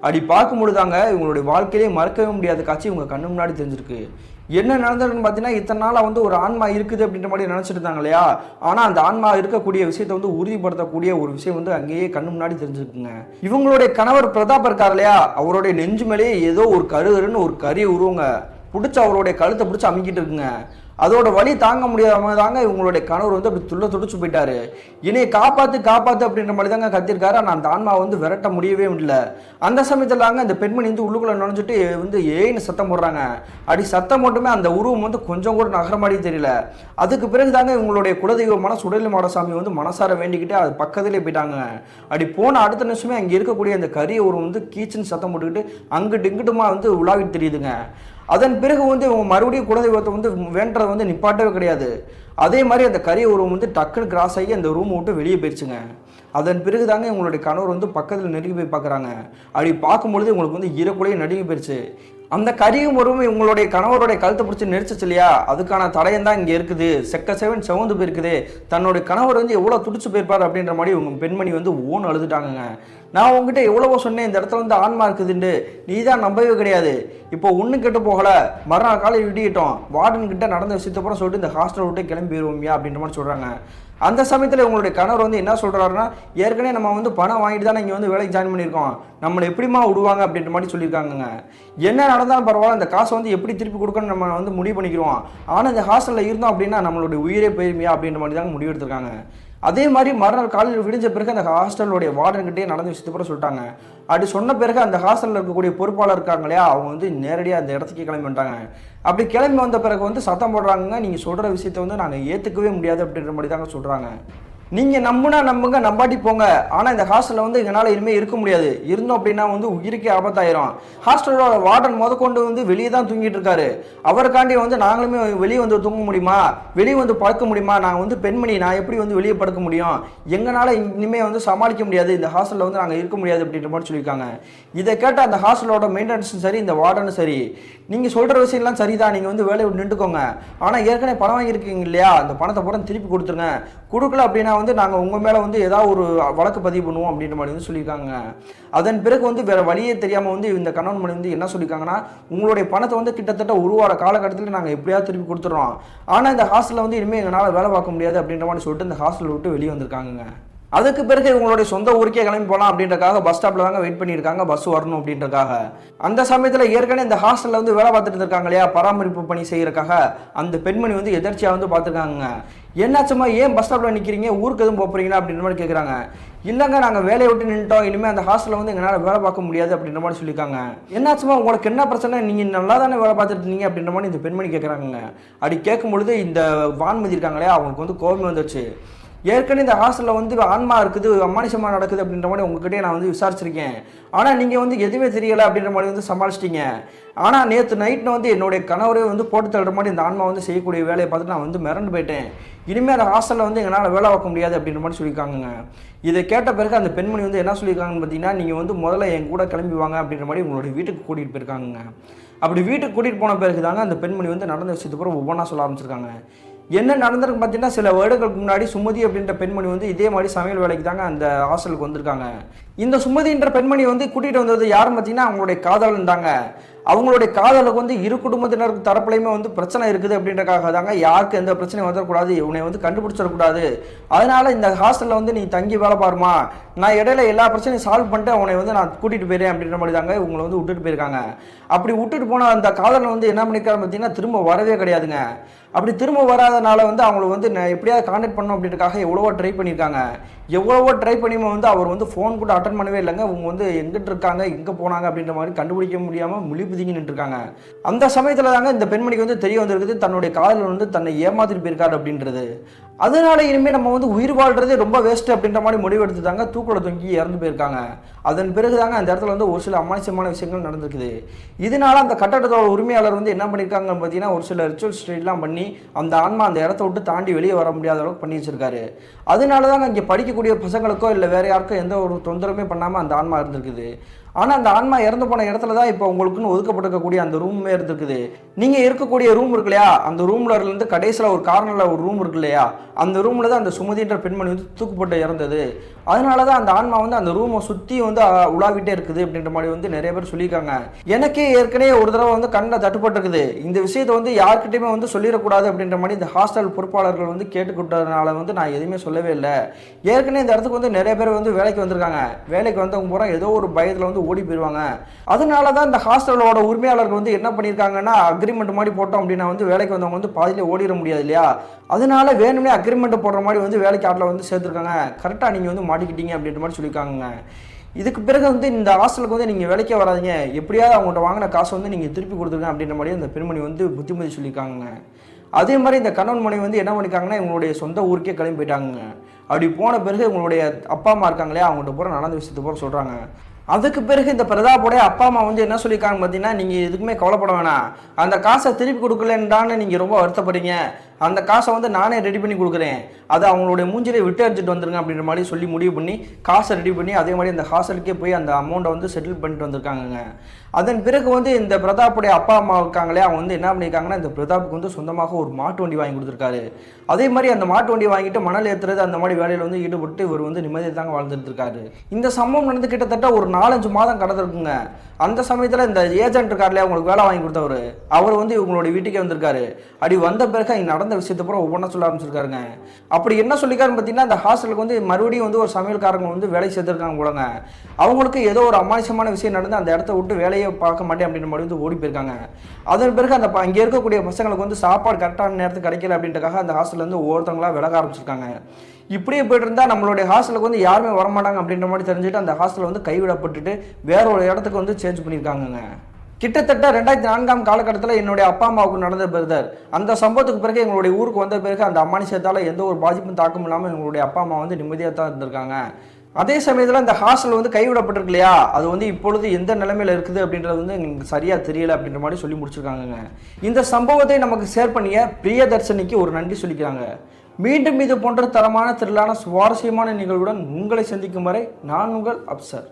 அப்படி பார்க்கும் பொழுதாங்க இவங்களுடைய வாழ்க்கையிலே மறக்கவே முடியாத காட்சி இவங்க கண்ணு முன்னாடி தெரிஞ்சிருக்கு. என்ன நடந்ததுன்னு பார்த்தீங்கன்னா இத்தனை நாளாக வந்து ஒரு ஆன்மா இருக்குது அப்படின்ற மாதிரி நினச்சிட்டு இருந்தாங்க இல்லையா? ஆனால் அந்த ஆன்மா இருக்கக்கூடிய விஷயத்தை வந்து உறுதிப்படுத்தக்கூடிய ஒரு விஷயம் வந்து அங்கேயே கண்ணு முன்னாடி தெரிஞ்சிருக்குங்க. இவங்களுடைய கணவர் பிரதாப் இருக்கார் இல்லையா? அவருடைய நெஞ்சு மேலேயே ஏதோ ஒரு கருகருன்னு ஒரு கறி உருவங்க. பிடிச்சி அவருடைய கழுத்தை பிடிச்சி அமைக்கிட்டு இருக்குங்க. அதோட வழி தாங்க முடியாம தாங்க இவங்களுடைய கணவர் வந்து அப்படி துள்ள துடிச்சு போயிட்டாரு. என்னைய காப்பாற்று காப்பாற்று அப்படின்ற மாதிரி தாங்க கத்திருக்காரு. ஆனால் அந்த ஆன்மா வந்து விரட்ட முடியவே முடியல. அந்த சமயத்தில் தாங்க அந்த பெண்மணி வந்து உள்ளுக்குள்ள நுழைஞ்சிட்டு வந்து ஏன்னு சத்தம் போடுறாங்க. அப்படி சத்தம் மட்டுமே அந்த உருவம் வந்து கொஞ்சம் கூட நகர மாதிரி தெரியல. அதுக்கு பிறகு தாங்க இவங்களுடைய குலதெய்வமான சுடலி மாடசாமி வந்து மனசார வேண்டிக்கிட்டு அது பக்கத்துலேயே போயிட்டாங்க. அப்படி போன அடுத்த நிமிஷமே அங்கே இருக்கக்கூடிய அந்த கரிய உருவம் வந்து கீச்சுன்னு சத்தம் போட்டுக்கிட்டு அங்கிட்டு இங்கிட்டுமா வந்து உலாவிட்டு தெரியுதுங்க. அதன் பிறகு வந்து இவங்க மறுபடியும் குலதெய்வத்தை வந்து வேண்டதை வந்து நிப்பாட்டவே கிடையாது. அதே மாதிரி அந்த கரிய உருவம் வந்து டக்குன்னு கிராஸ் ஆகி அந்த ரூம் விட்டு வெளியே போயிடுச்சுங்க அதன் பிறகு தாங்க இவங்களுடைய கணவர் வந்து பக்கத்தில் நெருங்கி போய் பார்க்குறாங்க. அப்படி பார்க்கும்பொழுது இவங்களுக்கு வந்து ஈரக்குலையும் நடுங்கி போயிடுச்சு அந்த கரியும் உருவம் இவங்களுடைய கணவருடைய கழுத்தை பிடிச்சி நெரிச்சிச்சு இல்லையா? அதுக்கான தடயம் தான் இங்கே இருக்குது. செக்க செவன் செவந்து போயிருக்குது. தன்னுடைய கணவர் வந்து எவ்வளோ துடிச்சு போயிருப்பார் அப்படின்ற மாதிரி இவங்க பெண்மணி வந்து ஓன் அழுதுட்டாங்கங்க. நான் உங்ககிட்ட எவ்வளவோ சொன்னேன் இந்த இடத்துல வந்து ஆன்மா இருக்குதுண்டு நீ தான் நம்பவே கிடையாது. இப்போ ஒன்றும் கெட்டு போகலை. மறுநாள் காலையில் விடியட்டோம். வார்டன் கிட்ட நடந்த விஷயத்த சொல்லிட்டு இந்த ஹாஸ்டல் விட்டு கிளம்பி போயிருவோம்யா அப்படின்ற மாதிரி சொல்கிறாங்க அந்த சமயத்தில் உங்களுடைய கணவர் வந்து என்ன சொல்கிறாருன்னா ஏற்கனவே நம்ம வந்து பணம் வாங்கிட்டு தானே இங்கே வந்து வேலைக்கு ஜாயின் பண்ணியிருக்கோம். நம்மளை எப்படிமா விடுவாங்க அப்படின்ற மாதிரி சொல்லியிருக்காங்கங்க. என்ன நடந்தாலும் பரவாயில்ல அந்த காசை வந்து எப்படி திருப்பி கொடுக்கணும்னு நம்ம வந்து முடிவு பண்ணிக்கிறோம் ஆனால் இந்த ஹாஸ்டலில் இருந்தோம் அப்படின்னா நம்மளுடைய உயிரே போயிருமையா அப்படின்ற மாதிரி தாங்க முடிவு எடுத்திருக்காங்க. அதே மாதிரி மறுநாள் காலையில் விடிஞ்ச பிறகு அந்த ஹாஸ்டலுடைய வார்டன்கிட்டே நடந்த விஷயத்தை கூட சொல்லிட்டாங்க. அப்படி சொன்ன பிறகு அந்த ஹாஸ்டலில் இருக்கக்கூடிய பொறுப்பாளர் இருக்காங்க இல்லையா அவங்க வந்து நேரடியாக அந்த இடத்துக்கு கிளம்பி வந்துட்டாங்க. அப்படி கிளம்பி வந்த பிறகு வந்து சத்தம் போடுறாங்க நீங்கள் சொல்கிற விஷயத்தை வந்து நாங்கள் ஏற்றுக்கவே முடியாது அப்படின்ற மாதிரி தாங்க சொல்கிறாங்க நீங்கள் நம்புனா நம்புங்க நம்பாட்டி போங்க. ஆனால் இந்த ஹாஸ்டலில் வந்து எங்களால் இனிமேல் இருக்க முடியாது. இருந்தோம் அப்படின்னா வந்து உயிருக்கே ஆபத்தாயிரும். ஹாஸ்டலோட வார்டன் முதற்கொண்டு வந்து வெளியே தான் தூங்கிட்டு இருக்காரு. அவருக்காண்டி வந்து நாங்களுமே வெளியே வந்து தூங்க முடியுமா? வெளியே வந்து படுக்க முடியுமா? நான் வந்து பெண்மணி நான் எப்படி வந்து வெளியே படுக்க முடியும்? எங்களால் இனிமேல் வந்து சமாளிக்க முடியாது. இந்த ஹாஸ்டலில் வந்து நாங்கள் இருக்க முடியாது அப்படின்ற மாதிரி சொல்லியிருக்காங்க. இதை கேட்ட அந்த ஹாஸ்டலோட மெயின்டெனன்ஸும் சரி இந்த வார்டனும் சரி. நீங்கள் சொல்கிற விஷயம்லாம் சரிதான். நீங்கள் வந்து வேலையை விட்டு நின்றுக்கோங்க. ஆனால் ஏற்கனவே பணம் வாங்கியிருக்கீங்க இல்லையா? அந்த பணத்தை பூரா திருப்பி கொடுத்துருங்க. கொடுக்கல அப்படின்னா வந்து நாங்கள் உங்கள் மேலே வந்து ஏதாவது ஒரு வழக்கு பதிவு பண்ணுவோம் அப்படின்ற மாதிரி வந்து சொல்லியிருக்காங்க. அதன் பிறகு வந்து வேறு வழியே தெரியாமல் வந்து இந்த கணவன் மணி வந்து என்ன சொல்லியிருக்காங்கன்னா உங்களுடைய பணத்தை வந்து கிட்டத்தட்ட ஒரு வார காலகட்டத்தில் நாங்கள் எப்படியாவது திருப்பி கொடுத்துட்றோம். ஆனால் இந்த ஹாஸ்டலில் வந்து இனிமேல் எங்களால் வேலை பார்க்க முடியாது அப்படின்ற மாதிரி சொல்லிட்டு இந்த ஹாஸ்டல் விட்டு வெளியே வந்திருக்காங்க அதுக்கு பிறகு இவங்களுடைய சொந்த ஊருக்கே கிளம்பி போகலாம் அப்படின்றக்காக பஸ் ஸ்டாப்பில் தாங்க வெயிட் பண்ணியிருக்காங்க பஸ் வரணும் அப்படின்றக்காக அந்த சமயத்தில் ஏற்கனவே இந்த ஹாஸ்டலில் வந்து வேலை பார்த்துட்டு இருக்காங்க இல்லையா? பராமரிப்பு பணி செய்கிறக்காக அந்த பெண்மணி வந்து எதர்ச்சியாக வந்து பார்த்துருக்காங்க என்னாச்சும்மா ஏன் பஸ் ஸ்டாப்பில் நிற்கிறீங்க ஊருக்கு எதுவும் போகிறீங்களா அப்படின்ற மாதிரி கேட்குறாங்க இல்லைங்க நாங்கள் வேலையை விட்டு நின்றுட்டோம் இனிமேல் அந்த ஹாஸ்டலில் வந்து எங்களால் வேலை பார்க்க முடியாது அப்படின்ற மாதிரி சொல்லியிருக்காங்க. என்னாச்சுமா உங்களுக்கு என்ன பிரச்சனை? நீங்கள் நல்லா தானே வேலை பார்த்துட்டு இருந்தீங்க அப்படின்ற மாதிரி இந்த பெண்மணி கேட்குறாங்க அப்படி கேட்கும் பொழுது இந்த வான்மதி இருக்காங்களே அவங்களுக்கு வந்து கோபம் வந்துச்சு ஏற்கனவே இந்த ஹாஸ்டலில் வந்து ஆன்மா இருக்குது அமானுஷமாக நடக்குது அப்படின்ற மாதிரி உங்ககிட்டயே நான் வந்து விசாரிச்சிருக்கேன். ஆனால் நீங்கள் வந்து எதுவுமே தெரியலை அப்படின்ற மாதிரி வந்து சமாளிச்சிட்டீங்க. ஆனால் நேற்று நைட்டில் வந்து என்னுடைய கணவரே வந்து போட்டு தள்ளுற மாதிரி இந்த ஆன்மா வந்து செய்யக்கூடிய வேலையை பார்த்துட்டு நான் வந்து மிரண்டு போயிட்டேன். இனிமேல் அந்த ஹாஸ்டலில் வந்து எங்களால் வேலை பார்க்க முடியாது அப்படின்ற மாதிரி சொல்லியிருக்காங்க இதை கேட்ட பிறகு அந்த பெண்மணி வந்து என்ன சொல்லியிருக்காங்கன்னு பார்த்தீங்கன்னா நீங்கள் வந்து முதல்ல என் கூட கிளம்பி வாங்க அப்படின்ற மாதிரி உங்களுடைய வீட்டுக்கு கூட்டிகிட்டு போயிருக்காங்க அப்படி வீட்டுக்கு கூட்டிகிட்டு போன பிறகு தாங்க அந்த பெண்மணி வந்து நடந்த விஷயத்துக்கு அப்புறம் ஒவ்வொன்றா சொல்ல ஆரம்பிச்சிருக்காங்க. என்ன நடந்திருக்கு பார்த்தீங்கன்னா சில வருடங்களுக்கு முன்னாடி சுமதி அப்படின்ற பெண்மணி வந்து இதே மாதிரி சமையல் வேலைக்கு தாங்க அந்த ஹாஸ்டலுக்கு வந்திருக்காங்க. இந்த சுமதின்ற பெண்மணி வந்து கூட்டிகிட்டு வந்தது யாருன்னு பார்த்தீங்கன்னா அவங்களுடைய காதலன் தாங்க. அவங்களுடைய காதலுக்கு வந்து இரு குடும்பத்தினருக்கு தரப்புலையுமே வந்து பிரச்சனை இருக்குது அப்படின்றக்காக தாங்க யாருக்கு எந்த பிரச்சனையும் வந்துடக்கூடாது உன்னை வந்து கண்டுபிடிச்சிடக்கூடாது. அதனால இந்த ஹாஸ்டலில் வந்து நீ தங்கி வேலை பாருமா நான் இடையில எல்லா பிரச்சனையும் சால்வ் பண்ணிட்டு அவனை வந்து நான் கூட்டிகிட்டு போயிறேன் அப்படின்ற மாதிரி தாங்க உங்களை வந்து விட்டுட்டு போயிருக்காங்க. அப்படி விட்டுட்டு போன அந்த காதலன் வந்து என்ன பண்ணிருக்காரு பார்த்தீங்கன்னா திரும்ப வரவே கிடையாதுங்க. அப்படி திரும்ப வராதனால வந்து அவங்களை வந்து நான் எப்படியாவது காண்டாக்ட் பண்ணணும் அப்படின்றக்காக எவ்வளவோ ட்ரை பண்ணியிருக்காங்க எவ்வளவோ ட்ரை பண்ணியுமே வந்து அவர் வந்து ஃபோன் கூட அட்டன் பண்ணவே இல்லைங்க. அவங்க வந்து எங்கிட்டு இருக்காங்க எங்கே போனாங்க அப்படின்ற மாதிரி கண்டுபிடிக்க முடியாமல் முழிப்புதிங்கி நின்றுருக்காங்க. அந்த சமயத்தில் தாங்க இந்த பெண்மணிக்கு வந்து தெரிய வந்திருக்குது தன்னுடைய காதலன் வந்து தன்னை ஏமாத்திட்டு போயிருக்காரு அப்படின்றது. அதனால இனிமேல் நம்ம வந்து உயிர் வாழ்றதே ரொம்ப வேஸ்ட் அப்படின்ற மாதிரி முடிவு தாங்க தூக்குல தொங்கி இறந்து போயிருக்காங்க. அதன் பிறகு தாங்க அந்த இடத்துல வந்து ஒரு சில அமானுஷமான விஷயங்கள் நடந்திருக்குது. இதனால அந்த கட்டடத்தோட உரிமையாளர் வந்து என்ன பண்ணியிருக்காங்கன்னு பார்த்தீங்கன்னா ஒரு சில ரிச்சுவல் ஸ்ட்ரீட்லாம் பண்ணி அந்த ஆன்மா அந்த இடத்த விட்டு தாண்டி வெளியே வர முடியாத அளவுக்கு பண்ணி வச்சிருக்காரு. அதனால தாங்க இங்கே படிக்கக்கூடிய பசங்களுக்கோ இல்லை வேற யாருக்கோ எந்த ஒரு தொந்தரவுமே பண்ணாமல் அந்த ஆன்மா இருந்திருக்குது. ஆனால் அந்த ஆன்மா இறந்து போன இடத்துல தான் இப்போ உங்களுக்குன்னு ஒதுக்கப்பட்டிருக்கக்கூடிய அந்த ரூமே இருந்திருக்குது. நீங்கள் இருக்கக்கூடிய ரூம் இருக்கு இல்லையா? அந்த ரூம்ல இருந்து கடைசியில் ஒரு கார்னரில் ஒரு ரூம் இருக்கு இல்லையா? அந்த ரூமில் தான் அந்த சுமதின்ற பெண்மணி வந்து தூக்குப்பட்டு இறந்தது. அதனால தான் அந்த ஆன்மா வந்து அந்த ரூமை சுற்றி வந்து உலாவிட்டே இருக்குது அப்படின்ற மாதிரி வந்து நிறைய பேர் சொல்லியிருக்காங்க. எனக்கே ஏற்கனவே ஒரு தடவை வந்து கண்ணில் தட்டுப்பட்டிருக்குது. இந்த விஷயத்தை வந்து யார்கிட்டையுமே வந்து சொல்லிடக்கூடாது அப்படின்ற மாதிரி இந்த ஹாஸ்டல் பொறுப்பாளர்கள் வந்து கேட்டுக்கிட்டதுனால வந்து நான் எதுவுமே சொல்லவே இல்லை. ஏற்கனவே இந்த இடத்துக்கு வந்து நிறைய பேர் வந்து வேலைக்கு வந்திருக்காங்க. வேலைக்கு வந்தவங்க பூரா ஏதோ ஒரு பயத்தில் வந்து ஓடி போயிடுவாங்க அதனால தான் இந்த ஹாஸ்டலோட உரிமையாளர்கள் வந்து என்ன பண்ணியிருக்காங்கன்னா அக்ரிமெண்ட் மாதிரி போட்டோம் அப்படின்னா வந்து வேலைக்கு வந்தவங்க வந்து பாதியிலே ஓடிட முடியாது இல்லையா? அதனால வேணும்னே அக்ரிமெண்ட் போடுற மாதிரி வந்து வேலைக்கு ஆட்டில் வந்து சேர்த்துருக்காங்க. கரெக்டாக நீங்கள் வந்து மாட்டிக்கிட்டீங்க அப்படின்ற மாதிரி சொல்லியிருக்காங்க இதுக்கு பிறகு வந்து இந்த ஹாஸ்டலுக்கு வந்து நீங்கள் வேலைக்கே வராதிங்க. எப்படியாவது அவங்கள்ட்ட வாங்கின காசை வந்து நீங்கள் திருப்பி கொடுத்துருங்க அப்படின்ற மாதிரி அந்த பெண்மணி வந்து புத்திமதி சொல்லியிருக்காங்க அதே மாதிரி இந்த கணவன் மனைவி வந்து என்ன பண்ணிருக்காங்கன்னா இவங்களுடைய சொந்த ஊருக்கே கிளம்பி போயிட்டாங்க அப்படி போன பிறகு இவங்களுடைய அப்பா அம்மா இருக்காங்களே அவங்கள்ட்ட பூரா நடந்த விஷயத்தை பூரா சொல்கிறாங்க அதுக்கு பிறகு இந்த பிரதாப்போடைய அப்பா அம்மா வந்து என்ன சொல்லியிருக்காங்க பார்த்தீங்கன்னா நீங்கள் எதுக்குமே கவலைப்பட வேணாம். அந்த காசை திருப்பி கொடுக்கலன்னு நீங்கள் ரொம்ப வருத்தப்படுறீங்க. அந்த காசை வந்து நானே ரெடி பண்ணி கொடுக்குறேன். அதை அவங்களுடைய மூஞ்சிலே விட்டு அடிச்சுட்டு வந்துருங்க அப்படின்ற மாதிரி சொல்லி முடிவு பண்ணி காசை ரெடி பண்ணி அதே மாதிரி அந்த ஹாஸ்டலுக்கே போய் அந்த அமௌண்ட்டை வந்து செட்டில் பண்ணிட்டு வந்திருக்காங்கங்க. அதன் பிறகு வந்து இந்த பிரதாப்புடைய அப்பா அம்மா இருக்காங்களே அவங்க வந்து என்ன பண்ணியிருக்காங்கன்னா இந்த பிரதாப்புக்கு வந்து சொந்தமாக ஒரு மாட்டு வண்டி வாங்கி கொடுத்துருக்காரு. அதே மாதிரி அந்த மாட்டு வண்டி வாங்கிட்டு மணல் ஏற்றுறது அந்த மாதிரி வேலையில் வந்து ஈடுபட்டு இவர் வந்து நிம்மதியை தாங்க வாழ்ந்துட்டு இருக்காரு. இந்த சம்பவம் நடந்து கிட்டத்தட்ட ஒரு நாலஞ்சு மாதம் கடந்திருக்குங்க. அந்த சமயத்தில் இந்த ஏஜென்ட் இருக்கார்லையே அவங்களுக்கு வேலை வாங்கி கொடுத்தவர். அவர் வந்து இவங்களுடைய வீட்டுக்கே வந்திருக்காரு. அப்படி வந்த பிறகு அங்கே நடந்த விஷயத்தை பூரா ஒவ்வொன்றா சொல்ல ஆரம்பிச்சிருக்காருங்க. அப்படி என்ன சொல்லிக்காருன்னு பார்த்தீங்கன்னா அந்த ஹாஸ்டலுக்கு வந்து மறுபடியும் வந்து ஒரு சமையல்காரங்க வந்து வேலை சேர்த்துருக்காங்க போலங்க. அவங்களுக்கு ஏதோ ஒரு அமானுஷமான விஷயம் நடந்து அந்த இடத்த விட்டு வேலையை பார்க்க மாட்டேன் அப்படின்ற மாதிரி வந்து ஓடி போயிருக்காங்க. அதன் பிறகு அந்த ப- அங்கே இருக்கக்கூடிய பசங்களுக்கு வந்து சாப்பாடு கரெக்டான நேரத்துக்கு கிடைக்கல அப்படின்றக்காக அந்த ஹாஸ்டல்லேருந்து ஒவ்வொருத்தவங்களாக ஒவ்வொருத்தவங்களா விலக ஆரம்பிச்சிருக்காங்க. இப்படியே போயிட்டு இருந்தால் நம்மளுடைய ஹாஸ்டலுக்கு வந்து யாருமே வரமாட்டாங்க அப்படின்ற மாதிரி தெரிஞ்சுட்டு அந்த ஹாஸ்டலில் வந்து கைவிடப்பட்டுட்டு வேற ஒரு இடத்துக்கு வந்து சேஞ்ச் பண்ணியிருக்காங்கங்க. கிட்டத்தட்ட ரெண்டாயிரத்தி நான்காம் காலகட்டத்தில் என்னுடைய அப்பா அம்மாவுக்கு நடந்த பிரதர் அந்த சம்பவத்துக்கு பிறகு எங்களுடைய ஊருக்கு வந்த பிறகு அந்த அம்மானி எந்த ஒரு பாதிப்பும் தாக்கம் இல்லாமல் எங்களுடைய அப்பா அம்மா வந்து நிம்மதியாக தான் இருந்திருக்காங்க. அதே சமயத்தில் இந்த ஹாஸ்டல் வந்து கைவிடப்பட்டிருக்கு இல்லையா அது வந்து இப்பொழுது எந்த நிலைமையில் இருக்குது அப்படின்றது வந்து எங்களுக்கு சரியாக தெரியலை அப்படின்ற மாதிரி சொல்லி முடிச்சிருக்காங்கங்க. இந்த சம்பவத்தை நமக்கு ஷேர் பண்ணிய பிரியதர்ஷினிக்கு ஒரு நன்றி சொல்லிக்கிறாங்க. மீண்டும் இது போன்ற தரமான திரளான சுவாரஸ்யமான நிகழ்வுடன் உங்களை சந்திக்கும் வரை நான் உங்கள் அப்சர்.